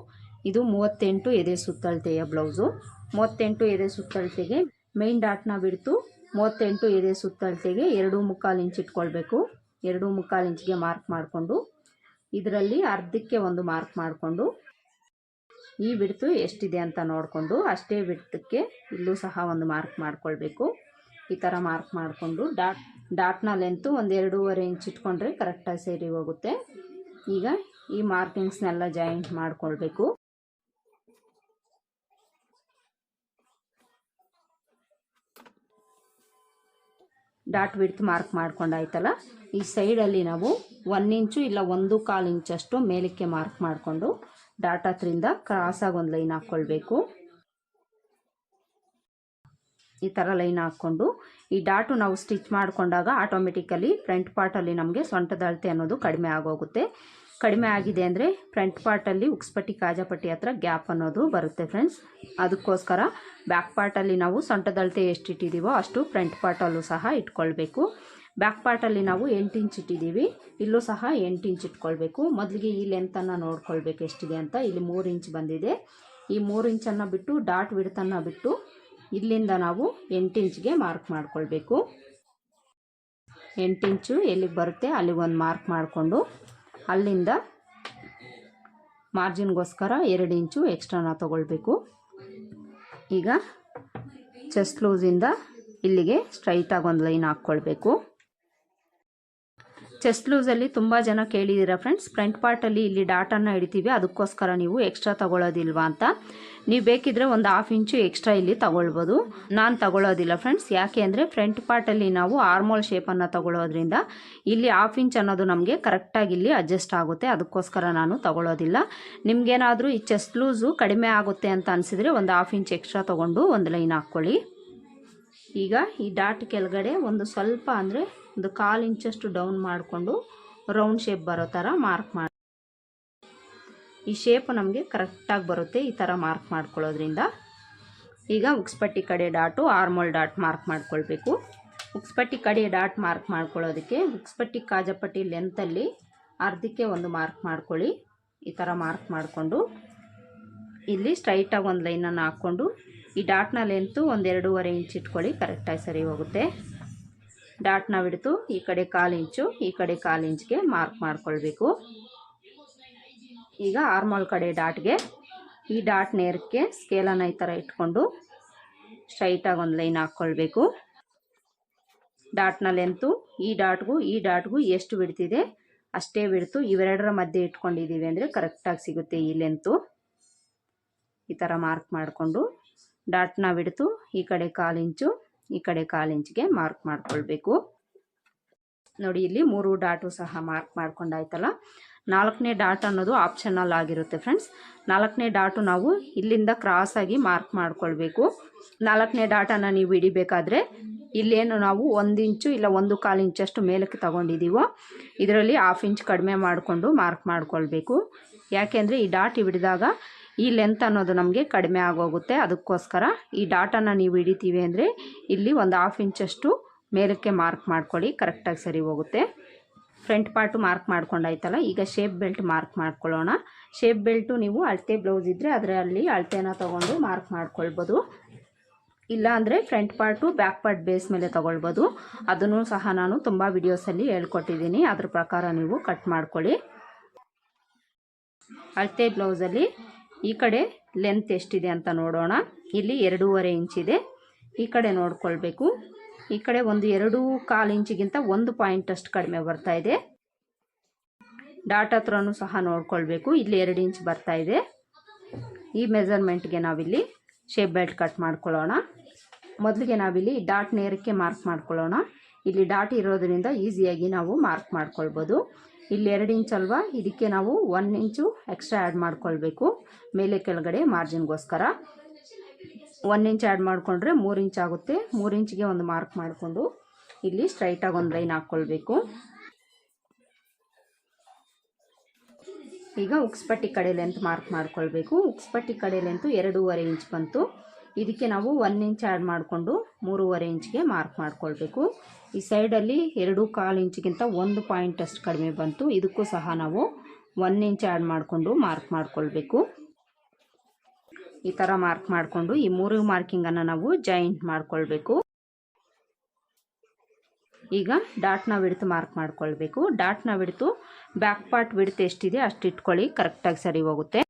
ಇದು ಮೂವತ್ತೆಂಟು ಎದೆ ಸುತ್ತಳತೆಯ ಬ್ಲೌಸು ಮೂವತ್ತೆಂಟು ಎದೆ ಸುತ್ತಳತೆಗೆ ಮೈನ್ ಡಾಟ್ನ ಬಿಡ್ತು ಮೂವತ್ತೆಂಟು ಎದೆ ಸುತ್ತಳತೆಗೆ ಎರಡು ಮುಕ್ಕಾಲು ಇಂಚ್ ಇಟ್ಕೊಳ್ಬೇಕು. ಎರಡು ಮುಕ್ಕಾಲು ಇಂಚ್ಗೆ ಮಾರ್ಕ್ ಮಾಡಿಕೊಂಡು, ಇದರಲ್ಲಿ ಅರ್ಧಕ್ಕೆ ಒಂದು ಮಾರ್ಕ್ ಮಾಡಿಕೊಂಡು ಈ ಬಿಡ್ತು ಎಷ್ಟಿದೆ ಅಂತ ನೋಡಿಕೊಂಡು ಅಷ್ಟೇ ಬಿಡ್ತಕ್ಕೆ ಇಲ್ಲೂ ಸಹ ಒಂದು ಮಾರ್ಕ್ ಮಾಡ್ಕೊಳ್ಬೇಕು. ಈ ಥರ ಮಾರ್ಕ್ ಮಾಡಿಕೊಂಡು ಡಾಟ್ ಡಾಟ್ನ ಲೆಂತು ಒಂದು ಎರಡೂವರೆ ಇಂಚ್ ಇಟ್ಕೊಂಡ್ರೆ ಕರೆಕ್ಟಾಗಿ ಸೇರಿ ಹೋಗುತ್ತೆ. ಈಗ ಈ ಮಾರ್ಕಿಂಗ್ಸ್ನೆಲ್ಲ ಜಾಯಿಂಟ್ ಮಾಡಿಕೊಳ್ಬೇಕು. ಡಾಟ್ ಬಿಡ್ತು ಮಾರ್ಕ್ ಮಾಡ್ಕೊಂಡಾಯ್ತಲ್ಲ, ಈ ಸೈಡಲ್ಲಿ ನಾವು ಒನ್ ಇಂಚು ಇಲ್ಲ ಒಂದು ಕಾಲು ಇಂಚಷ್ಟು ಮೇಲಕ್ಕೆ ಮಾರ್ಕ್ ಮಾಡಿಕೊಂಡು ಡಾಟ್ ಹತ್ರಿಂದ ಕ್ರಾಸಾಗಿ ಒಂದು ಲೈನ್ ಹಾಕ್ಕೊಳ್ಬೇಕು ಈ ಥರ ಲೈನ್ ಹಾಕ್ಕೊಂಡು ಈ ಡಾಟು ನಾವು ಸ್ಟಿಚ್ ಮಾಡಿಕೊಂಡಾಗ ಆಟೋಮೆಟಿಕಲಿ ಫ್ರಂಟ್ ಪಾರ್ಟಲ್ಲಿ ನಮಗೆ ಸೊಂಟದ ಅಳತೆ ಅನ್ನೋದು ಕಡಿಮೆ ಆಗೋಗುತ್ತೆ. ಕಡಿಮೆ ಆಗಿದೆ ಅಂದರೆ ಫ್ರಂಟ್ ಪಾರ್ಟಲ್ಲಿ ಉಕ್ಸ್ಪಟ್ಟಿ, ಕಾಜಾಪಟ್ಟಿ ಹತ್ರ ಗ್ಯಾಪ್ ಅನ್ನೋದು ಬರುತ್ತೆ ಫ್ರೆಂಡ್ಸ್ ಅದಕ್ಕೋಸ್ಕರ ಬ್ಯಾಕ್ ಪಾರ್ಟಲ್ಲಿ ನಾವು ಸೊಂಟದಳತೆ ಎಷ್ಟು ಇಟ್ಟಿದ್ದೀವೋ ಅಷ್ಟು ಫ್ರಂಟ್ ಪಾರ್ಟಲ್ಲೂ ಸಹ ಇಟ್ಕೊಳ್ಬೇಕು. ಬ್ಯಾಕ್ ಪಾರ್ಟಲ್ಲಿ ನಾವು ಎಂಟು ಇಂಚ್ ಇಟ್ಟಿದ್ದೀವಿ. ಇಲ್ಲೂ ಸಹ ಎಂಟು ಇಂಚ್ ಇಟ್ಕೊಳ್ಬೇಕು. ಮೊದಲಿಗೆ ಈ ಲೆಂತನ್ನು ನೋಡ್ಕೊಳ್ಬೇಕು ಎಷ್ಟಿದೆ ಅಂತ. ಇಲ್ಲಿ ಮೂರು ಇಂಚ್ ಬಂದಿದೆ. ಈ ಮೂರು ಇಂಚನ್ನು ಬಿಟ್ಟು ಡಾಟ್ ವಿಡ್ತನ್ನು ಬಿಟ್ಟು ಇಲ್ಲಿಂದ ನಾವು ಎಂಟು ಇಂಚ್ಗೆ ಮಾರ್ಕ್ ಮಾಡ್ಕೊಳ್ಬೇಕು. ಎಂಟು ಇಂಚು ಎಲ್ಲಿಗೆ ಬರುತ್ತೆ? ಅಲ್ಲಿಗೆ ಒಂದು ಮಾರ್ಕ್ ಮಾಡಿಕೊಂಡು ಅಲ್ಲಿಂದ ಮಾರ್ಜಿನ್ಗೋಸ್ಕರ ಎರಡು ಇಂಚು ಎಕ್ಸ್ಟ್ರಾನ ತಗೊಳ್ಬೇಕು. ಈಗ ಚೆಸ್ಟ್ ಲೂಸಿಂದ ಇಲ್ಲಿಗೆ ಸ್ಟ್ರೈಟಾಗಿ ಒಂದು ಲೈನ್ ಹಾಕ್ಕೊಳ್ಬೇಕು. ಚೆಸ್ಟ್ ಲೂಸಲ್ಲಿ ತುಂಬ ಜನ ಕೇಳಿದ್ದೀರಾ ಫ್ರೆಂಡ್ಸ್ ಫ್ರಂಟ್ ಪಾರ್ಟಲ್ಲಿ ಇಲ್ಲಿ ಡಾಟನ್ನು ಹಿಡಿತೀವಿ ಅದಕ್ಕೋಸ್ಕರ ನೀವು ಎಕ್ಸ್ಟ್ರಾ ತಗೊಳ್ಳೋದಿಲ್ವಾ ಅಂತ. ನೀವು ಬೇಕಿದ್ರೆ ಒಂದು ಹಾಫ್ ಇಂಚು ಎಕ್ಸ್ಟ್ರಾ ಇಲ್ಲಿ ತಗೊಳ್ಬೋದು. ನಾನು ತಗೊಳ್ಳೋದಿಲ್ಲ ಫ್ರೆಂಡ್ಸ್ ಯಾಕೆ ಅಂದರೆ ಫ್ರಂಟ್ ಪಾರ್ಟಲ್ಲಿ ನಾವು ಆರ್ಮೋಲ್ ಶೇಪನ್ನು ತಗೊಳ್ಳೋದ್ರಿಂದ ಇಲ್ಲಿ ಹಾಫ್ ಇಂಚ್ ಅನ್ನೋದು ನಮಗೆ ಕರೆಕ್ಟಾಗಿ ಇಲ್ಲಿ ಅಡ್ಜಸ್ಟ್ ಆಗುತ್ತೆ. ಅದಕ್ಕೋಸ್ಕರ ನಾನು ತಗೊಳ್ಳೋದಿಲ್ಲ. ನಿಮಗೇನಾದರೂ ಈ ಚೆಸ್ಟ್ ಲೂಸು ಕಡಿಮೆ ಆಗುತ್ತೆ ಅಂತ ಅನಿಸಿದರೆ ಒಂದು ಹಾಫ್ ಇಂಚ್ ಎಕ್ಸ್ಟ್ರಾ ತೊಗೊಂಡು ಒಂದು ಲೈನ್ ಹಾಕ್ಕೊಳ್ಳಿ. ಈಗ ಈ ಡಾಟ್ ಕೆಳಗಡೆ ಒಂದು ಸ್ವಲ್ಪ ಅಂದರೆ ಒಂದು ಕಾಲು ಇಂಚಷ್ಟು ಡೌನ್ ಮಾಡಿಕೊಂಡು ರೌಂಡ್ ಶೇಪ್ ಬರೋ ಥರ ಮಾರ್ಕ್ ಮಾಡಿ. ಈ ಶೇಪ್ ನಮಗೆ ಕರೆಕ್ಟಾಗಿ ಬರುತ್ತೆ ಈ ಥರ ಮಾರ್ಕ್ ಮಾಡ್ಕೊಳ್ಳೋದ್ರಿಂದ. ಈಗ ಉಕ್ಸ್ಪಟ್ಟಿ ಕಡೆ ಡಾಟು ಆರ್ಮೋಲ್ ಡಾಟ್ ಮಾರ್ಕ್ ಮಾಡ್ಕೊಳ್ಬೇಕು. ಉಕ್ಸ್ಪಟ್ಟಿ ಕಡೆ ಡಾಟ್ ಮಾರ್ಕ್ ಮಾಡ್ಕೊಳ್ಳೋದಕ್ಕೆ ಉಕ್ಸ್ಪಟ್ಟಿ ಕಾಜಪಟ್ಟಿ ಲೆಂತಲ್ಲಿ ಅರ್ಧಕ್ಕೆ ಒಂದು ಮಾರ್ಕ್ ಮಾಡ್ಕೊಳ್ಳಿ. ಈ ಥರ ಮಾರ್ಕ್ ಮಾಡಿಕೊಂಡು ಇಲ್ಲಿ ಸ್ಟ್ರೈಟಾಗಿ ಒಂದು ಲೈನನ್ನು ಹಾಕ್ಕೊಂಡು ಈ ಡಾಟ್ನ ಲೆಂತು ಒಂದು ಎರಡೂವರೆ ಇಂಚ್ ಇಟ್ಕೊಳ್ಳಿ ಕರೆಕ್ಟಾಗಿ ಸರಿ ಹೋಗುತ್ತೆ. ಡಾಟ್ನ ಬಿಡ್ತು ಈ ಕಡೆ ಕಾಲು ಇಂಚು, ಈ ಕಡೆ ಕಾಲು ಇಂಚ್ಗೆ ಮಾರ್ಕ್ ಮಾಡ್ಕೊಳ್ಬೇಕು. ಈಗ ಆರ್ಮೋಲ್ ಕಡೆ ಡಾಟ್ಗೆ ಈ ಡಾಟ್ ನೇರಕ್ಕೆ ಸ್ಕೇಲನ್ನು ಈ ಥರ ಇಟ್ಕೊಂಡು ಸ್ಟ್ರೈಟಾಗಿ ಒಂದು ಲೈನ್ ಹಾಕ್ಕೊಳ್ಬೇಕು ಡಾಟ್ನ ಲೆಂತು ಈ ಡಾಟ್ಗೂ ಈ ಡಾಟ್ಗೂ ಎಷ್ಟು ಬಿಡ್ತಿದೆ ಅಷ್ಟೇ ಬಿಡ್ತು ಇವೆರಡರ ಮಧ್ಯೆ ಇಟ್ಕೊಂಡಿದ್ದೀವಿ ಅಂದರೆ ಕರೆಕ್ಟಾಗಿ ಸಿಗುತ್ತೆ ಈ ಲೆಂತು ಈ ಥರ ಮಾರ್ಕ್ ಮಾಡಿಕೊಂಡು ಡಾಟ್ನ ಬಿಡ್ತು ಈ ಕಡೆ ಕಾಲು ಇಂಚು ಈ ಕಡೆ ಕಾಲು ಇಂಚಿಗೆ ಮಾರ್ಕ್ ಮಾಡ್ಕೊಳ್ಬೇಕು. ನೋಡಿ, ಇಲ್ಲಿ ಮೂರು ಡಾಟು ಸಹ ಮಾರ್ಕ್ ಮಾಡ್ಕೊಂಡಾಯ್ತಲ್ಲ. ನಾಲ್ಕನೇ ಡಾಟ್ ಅನ್ನೋದು ಆಪ್ಷನಲ್ ಆಗಿರುತ್ತೆ ಫ್ರೆಂಡ್ಸ್. ನಾಲ್ಕನೇ ಡಾಟು ನಾವು ಇಲ್ಲಿಂದ ಕ್ರಾಸ್ ಆಗಿ ಮಾರ್ಕ್ ಮಾಡ್ಕೊಳ್ಬೇಕು. ನಾಲ್ಕನೇ ಡಾಟನ್ನು ನೀವು ಹಿಡಿಬೇಕಾದ್ರೆ ಇಲ್ಲೇನು ನಾವು ಒಂದು ಇಂಚು ಇಲ್ಲ ಒಂದು ಕಾಲು ಇಂಚಷ್ಟು ಮೇಲಕ್ಕೆ ತಗೊಂಡಿದ್ದೀವೋ ಇದರಲ್ಲಿ ಹಾಫ್ ಇಂಚ್ ಕಡಿಮೆ ಮಾಡಿಕೊಂಡು ಮಾರ್ಕ್ ಮಾಡ್ಕೊಳ್ಬೇಕು. ಯಾಕೆಂದರೆ ಈ ಡಾಟ್ ಹಿಡಿದಾಗ ಈ ಲೆಂತ್ ಅನ್ನೋದು ನಮಗೆ ಕಡಿಮೆ ಆಗೋಗುತ್ತೆ. ಅದಕ್ಕೋಸ್ಕರ ಈ ಡಾಟನ್ನು ನೀವು ಹಿಡಿತೀವಿ ಅಂದರೆ ಇಲ್ಲಿ ಒಂದು ಹಾಫ್ ಇಂಚಷ್ಟು ಮೇಲಕ್ಕೆ ಮಾರ್ಕ್ ಮಾಡ್ಕೊಳ್ಳಿ ಕರೆಕ್ಟಾಗಿ ಸರಿ ಹೋಗುತ್ತೆ. ಫ್ರಂಟ್ ಪಾರ್ಟು ಮಾರ್ಕ್ ಮಾಡ್ಕೊಂಡಾಯ್ತಲ್ಲ, ಈಗ ಶೇಪ್ ಬೆಲ್ಟ್ ಮಾರ್ಕ್ ಮಾಡ್ಕೊಳ್ಳೋಣ. ಶೇಪ್ ಬೆಲ್ಟು ನೀವು ಅಳತೆ ಬ್ಲೌಸ್ ಇದ್ದರೆ ಅದರಲ್ಲಿ ಅಳತೆನ ತೊಗೊಂಡು ಮಾರ್ಕ್ ಮಾಡ್ಕೊಳ್ಬೋದು. ಇಲ್ಲ ಅಂದರೆ front part back part base ಮೇಲೆ ತೊಗೊಳ್ಬೋದು. ಅದನ್ನು ಸಹ ನಾನು ತುಂಬ ವಿಡಿಯೋಸಲ್ಲಿ ಹೇಳ್ಕೊಟ್ಟಿದ್ದೀನಿ. ಅದ್ರ ಪ್ರಕಾರ ನೀವು ಕಟ್ ಮಾಡ್ಕೊಳ್ಳಿ. ಅಳತೆ ಬ್ಲೌಸಲ್ಲಿ ಈ ಕಡೆ ಲೆಂತ್ ಎಷ್ಟಿದೆ ಅಂತ ನೋಡೋಣ. ಇಲ್ಲಿ ಎರಡೂವರೆ ಇಂಚಿದೆ ಈ ಕಡೆ ನೋಡ್ಕೊಳ್ಬೇಕು. ಈ ಕಡೆ ಒಂದು ಎರಡು ಕಾಲು ಇಂಚಿಗಿಂತ ಒಂದು ಪಾಯಿಂಟ್ ಅಷ್ಟು ಕಡಿಮೆ ಬರ್ತಾ ಇದೆ. ಡಾಟ್ ಹತ್ರನೂ ಸಹ ನೋಡ್ಕೊಳ್ಬೇಕು. ಇಲ್ಲಿ ಎರಡು ಇಂಚ್ ಬರ್ತಾ ಇದೆ. ಈ ಮೆಸರ್ಮೆಂಟ್ಗೆ ನಾವಿಲ್ಲಿ ಶೇಪ್ ಬೆಲ್ಟ್ ಕಟ್ ಮಾಡ್ಕೊಳ್ಳೋಣ. ಮೊದಲಿಗೆ ನಾವಿಲ್ಲಿ ಡಾಟ್ ನೇರಕ್ಕೆ ಮಾರ್ಕ್ ಮಾಡ್ಕೊಳ್ಳೋಣ. ಇಲ್ಲಿ ಡಾಟ್ ಇರೋದ್ರಿಂದ ಈಸಿಯಾಗಿ ನಾವು ಮಾರ್ಕ್ ಮಾಡ್ಕೊಳ್ಬೋದು. ಇಲ್ಲಿ ಎರಡು ಇಂಚ್ ಅಲ್ವಾ? ಇದಕ್ಕೆ ನಾವು ಒನ್ ಇಂಚು ಎಕ್ಸ್ಟ್ರಾ ಆ್ಯಡ್ ಮಾಡ್ಕೊಳ್ಬೇಕು. ಮೇಲೆ ಕೆಳಗಡೆ ಮಾರ್ಜಿನ್ಗೋಸ್ಕರ ಒನ್ ಇಂಚ್ ಆ್ಯಡ್ ಮಾಡಿಕೊಂಡ್ರೆ ಮೂರು ಇಂಚ್ ಆಗುತ್ತೆ. ಮೂರು ಇಂಚ್ಗೆ ಒಂದು ಮಾರ್ಕ್ ಮಾಡಿಕೊಂಡು ಇಲ್ಲಿ ಸ್ಟ್ರೈಟಾಗಿ ಒಂದು ಲೈನ್ ಹಾಕ್ಕೊಳ್ಬೇಕು. ಈಗ ಉಕ್ಸ್ಪಟ್ಟಿ ಕಡೆ ಲೆಂತ್ ಮಾರ್ಕ್ ಮಾಡ್ಕೊಳ್ಬೇಕು. ಉಕ್ಸ್ಪಟ್ಟಿ ಕಡೆ ಲೆಂತ್ ಎರಡೂವರೆ ಇಂಚ್ ಬಂತು. ಇದಕ್ಕೆ ನಾವು ಒನ್ ಇಂಚ್ ಆ್ಯಡ್ ಮಾಡಿಕೊಂಡು ಮೂರುವರೆ ಇಂಚ್ಗೆ ಮಾರ್ಕ್ ಮಾಡ್ಕೊಳ್ಬೇಕು. ಈ ಸೈಡಲ್ಲಿ ಎರಡು ಕಾಲು ಇಂಚಿಗಿಂತ ಒಂದು ಪಾಯಿಂಟ್ ಅಷ್ಟು ಕಡಿಮೆ ಬಂತು. ಇದಕ್ಕೂ ಸಹ ನಾವು ಒನ್ ಇಂಚ್ ಆ್ಯಡ್ ಮಾಡಿಕೊಂಡು ಮಾರ್ಕ್ ಮಾಡ್ಕೊಳ್ಬೇಕು. ಈ ಥರ ಮಾರ್ಕ್ ಮಾಡಿಕೊಂಡು ಈ ಮೂರು ಮಾರ್ಕಿಂಗನ್ನು ನಾವು ಜಾಯಿಂಟ್ ಮಾಡ್ಕೊಳ್ಬೇಕು. ಈಗ ಡಾಟ್ನ ಬಿಡ್ತು ಮಾರ್ಕ್ ಮಾಡ್ಕೊಳ್ಬೇಕು. ಡಾಟ್ನ ಬಿಡ್ತು ಬ್ಯಾಕ್ ಪಾರ್ಟ್ ಬಿಡ್ತು ಎಷ್ಟಿದೆ ಅಷ್ಟು ಇಟ್ಕೊಳ್ಳಿ. ಕರೆಕ್ಟಾಗಿ ಸರಿ ಹೋಗುತ್ತೆ.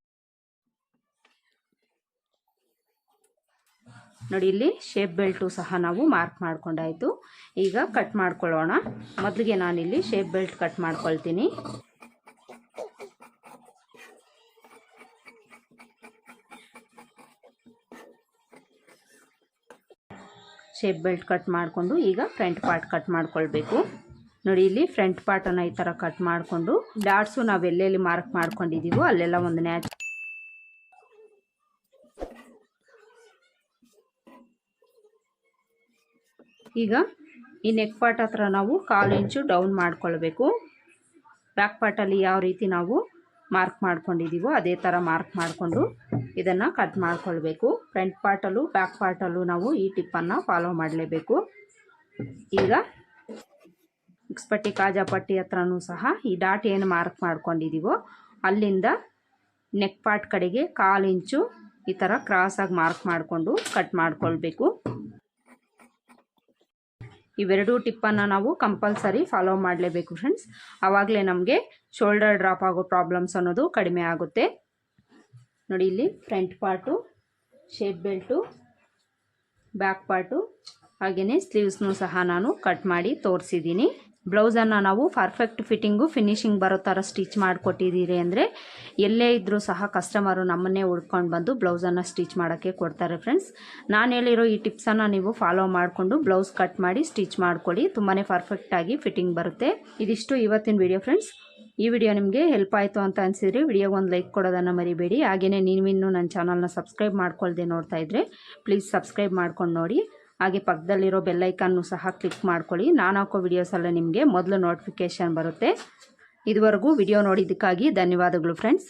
ನೋಡಿ ಇಲ್ಲಿ ಶೇಪ್ ಬೆಲ್ಟು ಸಹ ನಾವು ಮಾರ್ಕ್ ಮಾಡ್ಕೊಂಡಾಯಿತು. ಈಗ ಕಟ್ ಮಾಡ್ಕೊಳ್ಳೋಣ. ಮೊದಲಿಗೆ ನಾನಿಲ್ಲಿ ಶೇಪ್ ಬೆಲ್ಟ್ ಕಟ್ ಮಾಡ್ಕೊಳ್ತೀನಿ. ಶೇಪ್ ಬೆಲ್ಟ್ ಕಟ್ ಮಾಡಿಕೊಂಡು ಈಗ ಫ್ರಂಟ್ ಪಾರ್ಟ್ ಕಟ್ ಮಾಡ್ಕೊಳ್ಬೇಕು. ನೋಡಿ ಇಲ್ಲಿ ಫ್ರಂಟ್ ಪಾರ್ಟನ್ನು ಈ ಥರ ಕಟ್ ಮಾಡಿಕೊಂಡು ಡಾಟ್ಸು ನಾವು ಎಲ್ಲೆಲ್ಲಿ ಮಾರ್ಕ್ ಮಾಡ್ಕೊಂಡಿದ್ದೀವೋ ಅಲ್ಲೆಲ್ಲ ಒಂದು ನ್ಯಾಚ್ ಈಗ ಈ ನೆಕ್ ಪಾರ್ಟ್ ಹತ್ರ ನಾವು ಕಾಲು ಇಂಚು ಡೌನ್ ಮಾಡ್ಕೊಳ್ಬೇಕು. ಬ್ಯಾಕ್ ಪಾರ್ಟಲ್ಲಿ ಯಾವ ರೀತಿ ನಾವು ಮಾರ್ಕ್ ಮಾಡ್ಕೊಂಡಿದ್ದೀವೋ ಅದೇ ಥರ ಮಾರ್ಕ್ ಮಾಡಿಕೊಂಡು ಇದನ್ನು ಕಟ್ ಮಾಡ್ಕೊಳ್ಬೇಕು. ಫ್ರಂಟ್ ಪಾರ್ಟಲ್ಲೂ ಬ್ಯಾಕ್ ಪಾರ್ಟಲ್ಲೂ ನಾವು ಈ ಟಿಪ್ಪನ್ನು ಫಾಲೋ ಮಾಡಲೇಬೇಕು. ಈಗ ಪಟ್ಟಿ ಕಾಜಾ ಪಟ್ಟಿ ಹತ್ರನೂ ಸಹ ಈ ಡಾಟ್ ಏನು ಮಾರ್ಕ್ ಮಾಡ್ಕೊಂಡಿದ್ದೀವೋ ಅಲ್ಲಿಂದ ನೆಕ್ ಪಾರ್ಟ್ ಕಡೆಗೆ ಕಾಲು ಇಂಚು ಈ ಥರ ಕ್ರಾಸಾಗಿ ಮಾರ್ಕ್ ಮಾಡಿಕೊಂಡು ಕಟ್ ಮಾಡ್ಕೊಳ್ಬೇಕು. ಇವೆರಡೂ ಟಿಪ್ಪನ್ನು ನಾವು ಕಂಪಲ್ಸರಿ ಫಾಲೋ ಮಾಡಲೇಬೇಕು ಫ್ರೆಂಡ್ಸ್ ಆವಾಗಲೇ ನಮಗೆ ಶೋಲ್ಡರ್ ಡ್ರಾಪ್ ಆಗೋ ಪ್ರಾಬ್ಲಮ್ಸ್ ಅನ್ನೋದು ಕಡಿಮೆ ಆಗುತ್ತೆ. ನೋಡಿ ಇಲ್ಲಿ front part shape belt back part ಹಾಗೆಯೇ ಸ್ಲೀವ್ಸ್ನೂ ಸಹ ನಾನು ಕಟ್ ಮಾಡಿ ತೋರಿಸಿದ್ದೀನಿ. ಬ್ಲೌಸನ್ನು ನಾವು ಪರ್ಫೆಕ್ಟ್ ಫಿಟ್ಟಿಂಗು ಫಿನಿಶಿಂಗ್ ಬರೋ ಥರ ಸ್ಟಿಚ್ ಮಾಡಿಕೊಟ್ಟಿದ್ದೀರಿ ಅಂದರೆ ಎಲ್ಲೇ ಇದ್ದರೂ ಸಹ ಕಸ್ಟಮರು ನಮ್ಮನ್ನೇ ಉಳ್ಕೊಂಡು ಬಂದು ಬ್ಲೌಸನ್ನು ಸ್ಟಿಚ್ ಮಾಡೋಕ್ಕೆ ಕೊಡ್ತಾರೆ ಫ್ರೆಂಡ್ಸ್ ನಾನು ಹೇಳಿರೋ ಈ ಟಿಪ್ಸನ್ನು ನೀವು ಫಾಲೋ ಮಾಡಿಕೊಂಡು ಬ್ಲೌಸ್ ಕಟ್ ಮಾಡಿ ಸ್ಟಿಚ್ ಮಾಡ್ಕೊಳ್ಳಿ. ತುಂಬಾ ಪರ್ಫೆಕ್ಟಾಗಿ ಫಿಟ್ಟಿಂಗ್ ಬರುತ್ತೆ. ಇದಿಷ್ಟು ಇವತ್ತಿನ ವಿಡಿಯೋ ಫ್ರೆಂಡ್ಸ್ ಈ ವಿಡಿಯೋ ನಿಮಗೆ ಹೆಲ್ಪ್ ಆಯಿತು ಅಂತ ಅನಿಸಿದ್ರೆ ವಿಡಿಯೋಗೆ ಒಂದು ಲೈಕ್ ಕೊಡೋದನ್ನು ಮರಿಬೇಡಿ. ಹಾಗೆಯೇ ನೀವಿನ್ನೂ ನನ್ನ ಚಾನಲ್ನ ಸಬ್ಸ್ಕ್ರೈಬ್ ಮಾಡ್ಕೊಳ್ದೆ ನೋಡ್ತಾ ಇದ್ದರೆ ಪ್ಲೀಸ್ ಸಬ್ಸ್ಕ್ರೈಬ್ ಮಾಡ್ಕೊಂಡು ನೋಡಿ. ಹಾಗೆ ಪಕ್ಕದಲ್ಲಿರೋ ಬೆಲ್ಲೈಕನ್ನು ಸಹ ಕ್ಲಿಕ್ ಮಾಡ್ಕೊಳ್ಳಿ. ನಾನು ಹಾಕೋ ವಿಡಿಯೋಸಲ್ಲ ನಿಮಗೆ ಮೊದಲು ನೋಟಿಫಿಕೇಷನ್ ಬರುತ್ತೆ. ಇದುವರೆಗೂ ವಿಡಿಯೋ ನೋಡಿದ್ದಕ್ಕಾಗಿ ಧನ್ಯವಾದಗಳು ಫ್ರೆಂಡ್ಸ್